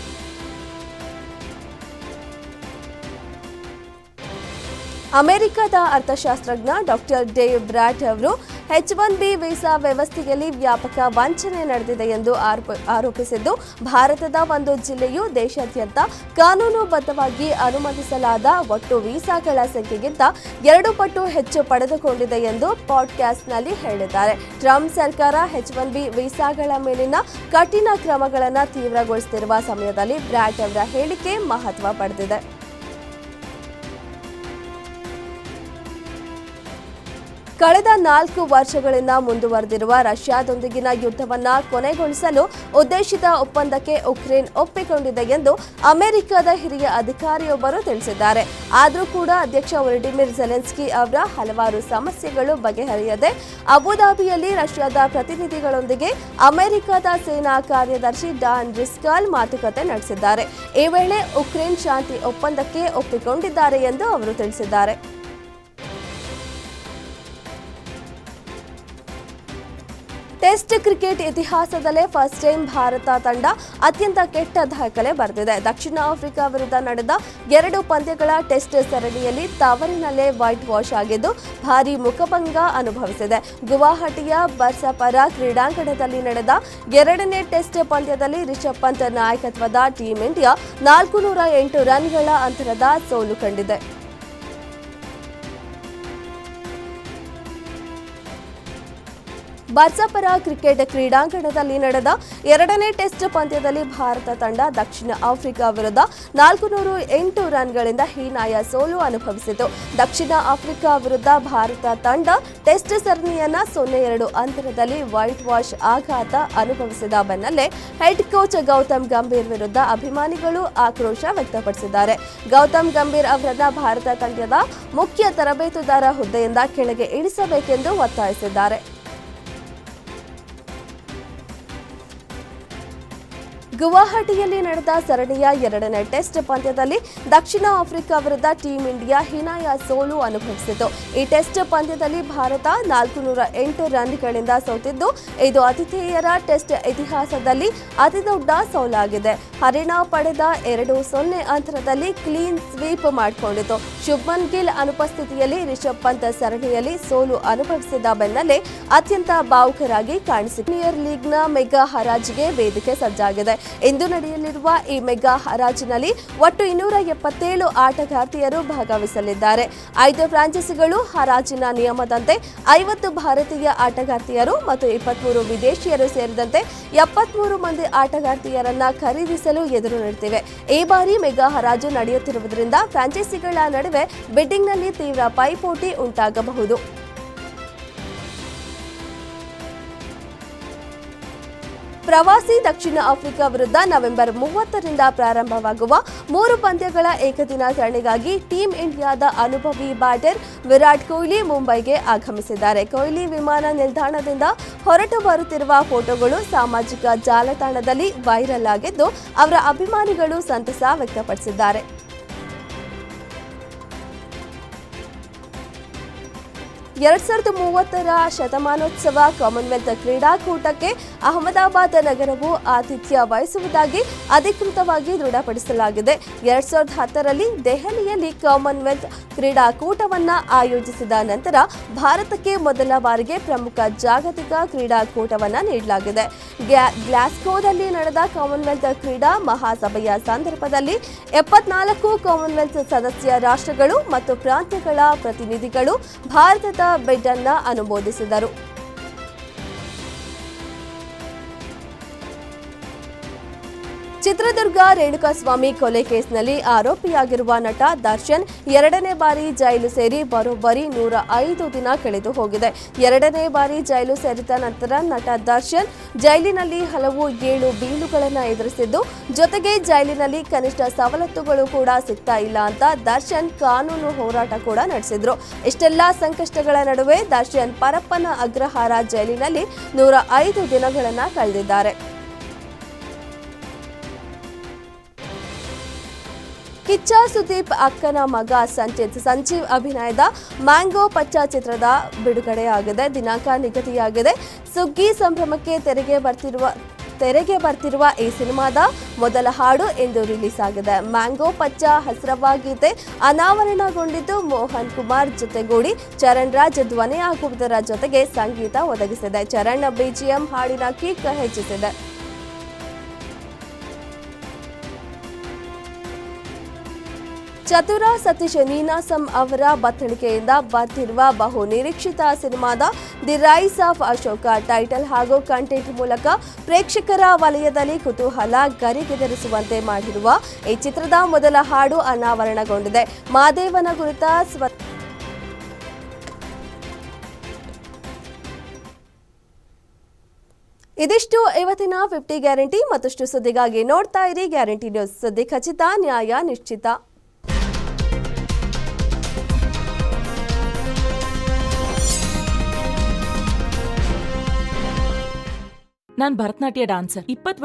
ಅಮೆರಿಕದ ಅರ್ಥಶಾಸ್ತ್ರಜ್ಞ ಡಾಕ್ಟರ್ ಡೇವ್ ಬ್ರಾಟ್ ಅವರು ಹೆಚ್ ಒನ್ ಬಿ ವೀಸಾ ವ್ಯವಸ್ಥೆಯಲ್ಲಿ ವ್ಯಾಪಕ ವಂಚನೆ ನಡೆದಿದೆ ಎಂದು ಆರೋಪ- ಆರೋಪಿಸಿದ್ದು, ಭಾರತದ ಒಂದು ಜಿಲ್ಲೆಯು ದೇಶಾದ್ಯಂತ ಕಾನೂನುಬದ್ಧವಾಗಿ ಅನುಮತಿಸಲಾದ ಒಟ್ಟು ವೀಸಾಗಳ ಸಂಖ್ಯೆಗಿಂತ ಎರಡು ಪಟ್ಟು ಹೆಚ್ಚು ಪಡೆದುಕೊಂಡಿದೆ ಎಂದು ಪಾಡ್ಕಾಸ್ಟ್ನಲ್ಲಿ ಹೇಳಿದ್ದಾರೆ. ಟ್ರಂಪ್ ಸರ್ಕಾರ ಎಚ್ ಒನ್ ಬಿ ವೀಸಾಗಳ ಮೇಲಿನ ಕಠಿಣ ಕ್ರಮಗಳನ್ನು ತೀವ್ರಗೊಳಿಸುತ್ತಿರುವ ಸಮಯದಲ್ಲಿ ಬ್ರಾಟ್ ಅವರ ಹೇಳಿಕೆ ಮಹತ್ವ ಪಡೆದಿದೆ. ಕಳೆದ ನಾಲ್ಕು ವರ್ಷಗಳಿಂದ ಮುಂದುವರೆದಿರುವ ರಷ್ಯಾದೊಂದಿಗಿನ ಯುದ್ಧವನ್ನ ಕೊನೆಗೊಳಿಸಲು ಉದ್ದೇಶಿತ ಒಪ್ಪಂದಕ್ಕೆ ಉಕ್ರೇನ್ ಒಪ್ಪಿಕೊಂಡಿದೆ ಎಂದು ಅಮೆರಿಕದ ಹಿರಿಯ ಅಧಿಕಾರಿಯೊಬ್ಬರು ತಿಳಿಸಿದ್ದಾರೆ. ಆದರೂ ಕೂಡ ಅಧ್ಯಕ್ಷ ವ್ಲಾಡಿಮಿರ್ ಜೆಲೆನ್ಸ್ಕಿ ಅವರ ಹಲವಾರು ಸಮಸ್ಯೆಗಳು ಬಗೆಹರಿಯದೆ ಅಬುಧಾಬಿಯಲ್ಲಿ ರಷ್ಯಾದ ಪ್ರತಿನಿಧಿಗಳೊಂದಿಗೆ ಅಮೆರಿಕದ ಸೇನಾ ಕಾರ್ಯದರ್ಶಿ ಡಾನ್ ರಿಸ್ಕಾಲ್ ಮಾತುಕತೆ ನಡೆಸಿದ್ದಾರೆ. ಈ ವೇಳೆ ಉಕ್ರೇನ್ ಶಾಂತಿ ಒಪ್ಪಂದಕ್ಕೆ ಒಪ್ಪಿಕೊಂಡಿದ್ದಾರೆ ಎಂದು ಅವರು ತಿಳಿಸಿದ್ದಾರೆ. ಟೆಸ್ಟ್ ಕ್ರಿಕೆಟ್ ಇತಿಹಾಸದಲ್ಲೇ ಫಸ್ಟ್ ಟೈಮ್ ಭಾರತ ತಂಡ ಅತ್ಯಂತ ಕೆಟ್ಟ ದಾಖಲೆ ಬರೆದಿದೆ. ದಕ್ಷಿಣ ಆಫ್ರಿಕಾ ವಿರುದ್ಧ ನಡೆದ ಎರಡು ಪಂದ್ಯಗಳ ಟೆಸ್ಟ್ ಸರಣಿಯಲ್ಲಿ ತವರಿನಲ್ಲೇ ವೈಟ್ ವಾಶ್ ಆಗಿದ್ದು ಭಾರೀ ಮುಖಭಂಗ ಅನುಭವಿಸಿದೆ. ಗುವಾಹಟಿಯ ಬರ್ಸಪರ ಕ್ರೀಡಾಂಗಣದಲ್ಲಿ ನಡೆದ ಎರಡನೇ ಟೆಸ್ಟ್ ಪಂದ್ಯದಲ್ಲಿ ರಿಷಬ್ ಪಂತ್ ನಾಯಕತ್ವದ ಟೀಂ ಇಂಡಿಯಾ ನಾಲ್ಕು ನೂರ ಎಂಟು ರನ್ಗಳ ಅಂತರದ ಸೋಲು ಕಂಡಿದೆ. ಬರ್ಸಾಪರ ಕ್ರಿಕೆಟ್ ಕ್ರೀಡಾಂಗಣದಲ್ಲಿ ನಡೆದ ಎರಡನೇ ಟೆಸ್ಟ್ ಪಂದ್ಯದಲ್ಲಿ ಭಾರತ ತಂಡ ದಕ್ಷಿಣ ಆಫ್ರಿಕಾ ವಿರುದ್ಧ ನಾಲ್ಕು ನೂರು ಎಂಟು ರನ್ಗಳಿಂದ ಹೀನಾಯ ಸೋಲು ಅನುಭವಿಸಿತು. ದಕ್ಷಿಣ ಆಫ್ರಿಕಾ ವಿರುದ್ಧ ಭಾರತ ತಂಡ ಟೆಸ್ಟ್ ಸರಣಿಯನ್ನ ಸೊನ್ನೆ ಎರಡು ಅಂತರದಲ್ಲಿ ವೈಟ್ ವಾಶ್ ಆಘಾತ ಅನುಭವಿಸಿದ ಬೆನ್ನಲ್ಲೇ ಹೆಡ್ ಕೋಚ್ ಗೌತಮ್ ಗಂಭೀರ್ ವಿರುದ್ಧ ಅಭಿಮಾನಿಗಳು ಆಕ್ರೋಶ ವ್ಯಕ್ತಪಡಿಸಿದ್ದಾರೆ. ಗೌತಮ್ ಗಂಭೀರ್ ಅವರನ್ನ ಭಾರತ ತಂಡದ ಮುಖ್ಯ ತರಬೇತುದಾರ ಹುದ್ದೆಯಿಂದ ಕೆಳಗೆ ಇಳಿಸಬೇಕೆಂದು ಒತ್ತಾಯಿಸಿದ್ದಾರೆ. ಗುವಾಹಟಿಯಲ್ಲಿ ನಡೆದ ಸರಣಿಯ ಎರಡನೇ ಟೆಸ್ಟ್ ಪಂದ್ಯದಲ್ಲಿ ದಕ್ಷಿಣ ಆಫ್ರಿಕಾ ವಿರುದ್ಧ ಟೀಂ ಇಂಡಿಯಾ ಹೀನಾಯ ಸೋಲು ಅನುಭವಿಸಿತು. ಈ ಟೆಸ್ಟ್ ಪಂದ್ಯದಲ್ಲಿ ಭಾರತ ನಾಲ್ಕು ನೂರ ಎಂಟು ರನ್ಗಳಿಂದ ಸೋತಿದ್ದು, ಇದು ಆತಿಥೇಯರ ಟೆಸ್ಟ್ ಇತಿಹಾಸದಲ್ಲಿ ಅತಿದೊಡ್ಡ ಸೋಲಾಗಿದೆ. ಹರಿಯಾಣ ಪಡೆದ ಎರಡು ಸೊನ್ನೆ ಅಂತರದಲ್ಲಿ ಕ್ಲೀನ್ ಸ್ವೀಪ್ ಮಾಡಿಕೊಂಡಿತು. ಶುಭ್ಮನ್ ಗಿಲ್ ಅನುಪಸ್ಥಿತಿಯಲ್ಲಿ ರಿಷಬ್ ಪಂತ್ ಸರಣಿಯಲ್ಲಿ ಸೋಲು ಅನುಭವಿಸಿದ ಬೆನ್ನಲ್ಲೇ ಅತ್ಯಂತ ಭಾವುಕರಾಗಿ ಕಾಣಿಸಿ ಪ್ರೀಮಿಯರ್ ಲೀಗ್ನ ಮೆಗಾ ಹರಾಜಿಗೆ ವೇದಿಕೆ ಸಜ್ಜಾಗಿದೆ. ಇಂದು ನಡೆಯಲಿರುವ ಈ ಮೆಗಾ ಹರಾಜಿನಲ್ಲಿ ಒಟ್ಟು ಇನ್ನೂರ ಎಪ್ಪತ್ತೇಳು ಆಟಗಾರ್ತಿಯರು ಭಾಗವಹಿಸಲಿದ್ದಾರೆ. ಐದು ಫ್ರಾಂಚೈಸಿಗಳು ಹರಾಜಿನ ನಿಯಮದಂತೆ ಐವತ್ತು ಭಾರತೀಯ ಆಟಗಾರ್ತಿಯರು ಮತ್ತು ಇಪ್ಪತ್ಮೂರು ವಿದೇಶಿಯರು ಸೇರಿದಂತೆ ಎಪ್ಪತ್ಮೂರು ಮಂದಿ ಆಟಗಾರ್ತಿಯರನ್ನ ಖರೀದಿಸಲು ಎದುರು ನೀಡುತ್ತಿವೆ ಈ ಬಾರಿ ಮೆಗಾ ಹರಾಜು ನಡೆಯುತ್ತಿರುವುದರಿಂದ ಫ್ರಾಂಚೈಸಿಗಳ ನಡುವೆ ಬಿಡ್ಡಿಂಗ್ನಲ್ಲಿ ತೀವ್ರ ಪೈಪೋಟಿ ಉಂಟಾಗಬಹುದು. ಪ್ರವಾಸಿ ದಕ್ಷಿಣ ಆಫ್ರಿಕಾ ವಿರುದ್ಧ ನವೆಂಬರ್ ಮೂವತ್ತರಿಂದ ಪ್ರಾರಂಭವಾಗುವ ಮೂರು ಪಂದ್ಯಗಳ ಏಕದಿನ ಸರಣಿಗಾಗಿ ಟೀಂ ಇಂಡಿಯಾದ ಅನುಭವಿ ಬ್ಯಾಟರ್ ವಿರಾಟ್ ಕೊಹ್ಲಿ ಮುಂಬೈಗೆ ಆಗಮಿಸಿದ್ದಾರೆ. ಕೊಹ್ಲಿ ವಿಮಾನ ನಿಲ್ದಾಣದಿಂದ ಹೊರಟು ಬರುತ್ತಿರುವ ಫೋಟೋಗಳು ಸಾಮಾಜಿಕ ಜಾಲತಾಣದಲ್ಲಿ ವೈರಲ್ ಆಗಿದ್ದು, ಅವರ ಅಭಿಮಾನಿಗಳು ಸಂತಸ ವ್ಯಕ್ತಪಡಿಸಿದ್ದಾರೆ. ಎರಡ್ ಸಾವಿರದ ಮೂವತ್ತರ ಶತಮಾನೋತ್ಸವ ಕಾಮನ್ವೆಲ್ತ್ ಕ್ರೀಡಾಕೂಟಕ್ಕೆ ಅಹಮದಾಬಾದ್ ನಗರವು ಆತಿಥ್ಯ ವಹಿಸುವುದಾಗಿ ಅಧಿಕೃತವಾಗಿ ದೃಢಪಡಿಸಲಾಗಿದೆ. ಎರಡ್ ಸಾವಿರದ ಹತ್ತರಲ್ಲಿ ದೆಹಲಿಯಲ್ಲಿ ಕಾಮನ್ವೆಲ್ತ್ ಕ್ರೀಡಾಕೂಟವನ್ನು ಆಯೋಜಿಸಿದ ನಂತರ ಭಾರತಕ್ಕೆ ಮೊದಲ ಬಾರಿಗೆ ಪ್ರಮುಖ ಜಾಗತಿಕ ಕ್ರೀಡಾಕೂಟವನ್ನು ನೀಡಲಾಗಿದೆ. ಗ್ಲಾಸ್ಕೋದಲ್ಲಿ ನಡೆದ ಕಾಮನ್ವೆಲ್ತ್ ಕ್ರೀಡಾ ಮಹಾಸಭೆಯ ಸಂದರ್ಭದಲ್ಲಿ ಎಪ್ಪತ್ನಾಲ್ಕು ಕಾಮನ್ವೆಲ್ತ್ ಸದಸ್ಯ ರಾಷ್ಟ್ರಗಳು ಮತ್ತು ಪ್ರಾಂತ್ಯಗಳ ಪ್ರತಿನಿಧಿಗಳು ಭಾರತದ ಬಿಡ್ ಅನ್ನು ಅನುಮೋದಿಸಿದರು. ಚಿತ್ರದುರ್ಗ ರೇಣುಕಾಸ್ವಾಮಿ ಕೊಲೆ ಕೇಸ್ನಲ್ಲಿ ಆರೋಪಿಯಾಗಿರುವ ನಟ ದರ್ಶನ್ ಎರಡನೇ ಬಾರಿ ಜೈಲು ಸೇರಿ ಬರೋಬ್ಬರಿ ನೂರ ಐದು ದಿನ ಕಳೆದು ಹೋಗಿದೆ. ಎರಡನೇ ಬಾರಿ ಜೈಲು ಸೇರಿದ ನಂತರ ನಟ ದರ್ಶನ್ ಜೈಲಿನಲ್ಲಿ ಹಲವು ಏಳು ಬೀಳುಗಳನ್ನು ಎದುರಿಸಿದ್ದು, ಜೊತೆಗೆ ಜೈಲಿನಲ್ಲಿ ಕನಿಷ್ಠ ಸವಲತ್ತುಗಳು ಕೂಡ ಸಿಗ್ತಾ ಇಲ್ಲ ಅಂತ ದರ್ಶನ್ ಕಾನೂನು ಹೋರಾಟ ಕೂಡ ನಡೆಸಿದ್ರು. ಇಷ್ಟೆಲ್ಲ ಸಂಕಷ್ಟಗಳ ನಡುವೆ ದರ್ಶನ್ ಪರಪ್ಪನ ಅಗ್ರಹಾರ ಜೈಲಿನಲ್ಲಿ ನೂರ ಐದು ದಿನಗಳನ್ನು ಕಳೆದಿದ್ದಾರೆ. ಕಿಚ್ಚ ಸುದೀಪ್ ಅಕ್ಕನ ಮಗ ಸಂಚಿತ್, ಸಂಜೀವ್ ಅಭಿನಯದ ಮ್ಯಾಂಗೋ ಪಚ್ಚ ಚಿತ್ರದ ಬಿಡುಗಡೆಯಾಗಿದೆ. ದಿನಾಂಕ ನಿಗದಿಯಾಗಿದೆ. ಸುಗ್ಗಿ ಸಂಭ್ರಮಕ್ಕೆ ತೆರೆಗೆ ಬರ್ತಿರುವ ತೆರೆಗೆ ಬರ್ತಿರುವ ಈ ಸಿನಿಮಾದ ಮೊದಲ ಹಾಡು ಇಂದು ರಿಲೀಸ್ ಆಗಿದೆ. ಮ್ಯಾಂಗೋ ಪಚ್ಚ ಹಸ್ರವಾಗಿದೆ ಅನಾವರಣಗೊಂಡಿದ್ದು ಮೋಹನ್ ಕುಮಾರ್ ಜೊತೆಗೂಡಿ ಚರಣ್ ರಾಜ್ ಧ್ವನಿ ಹಾಕುವುದರ ಜೊತೆಗೆ ಸಂಗೀತ ಒದಗಿಸಿದೆ. ಚರಣ್ ಬಿಜಿಎಂ ಹಾಡಿನ ಕೀಕ್ ಹೆಚ್ಚಿಸಿದೆ. ಚತುರ ಸತೀಶ್ ನೀನಾಸಂ ಅವರ ಬತ್ತಳಿಕೆಯಿಂದ ಬರ್ತಿರುವ ಬಹು ನಿರೀಕ್ಷಿತ ಸಿನಿಮಾದ the rise of Ashoka title ಹಾಗೂ ಕಂಟೆಂಟ್ ಮೂಲಕ ಪ್ರೇಕ್ಷಕರ ವಲಯದಲ್ಲಿ ಕುತೂಹಲ ಗರಿಗೆದರಿಸುವಂತೆ ಮಾಡಿರುವ ಈ ಚಿತ್ರದ ಮೊದಲ ಹಾಡು ಅನಾವರಣಗೊಂಡಿದೆ. ಮಾದೇವನ ಕುರಿತ ಸ್ವ ಇದಿಷ್ಟು ಇವತ್ತಿನ ಫಿಫ್ಟಿ ಗ್ಯಾರಂಟಿ ಮತ್ತಷ್ಟು ಸುದ್ದಿಗಾಗಿ ನೋಡ್ತಾ ಇರಿ. ಗ್ಯಾರಂಟಿ ನ್ಯೂಸ್ ಸುದ್ದಿ ಖಚಿತ, ನ್ಯಾಯ ನಿಶ್ಚಿತ. ನಾನ್ ಭರತನಾಟ್ಯ ಡಾನ್ಸರ್. ಇಪ್ಪತ್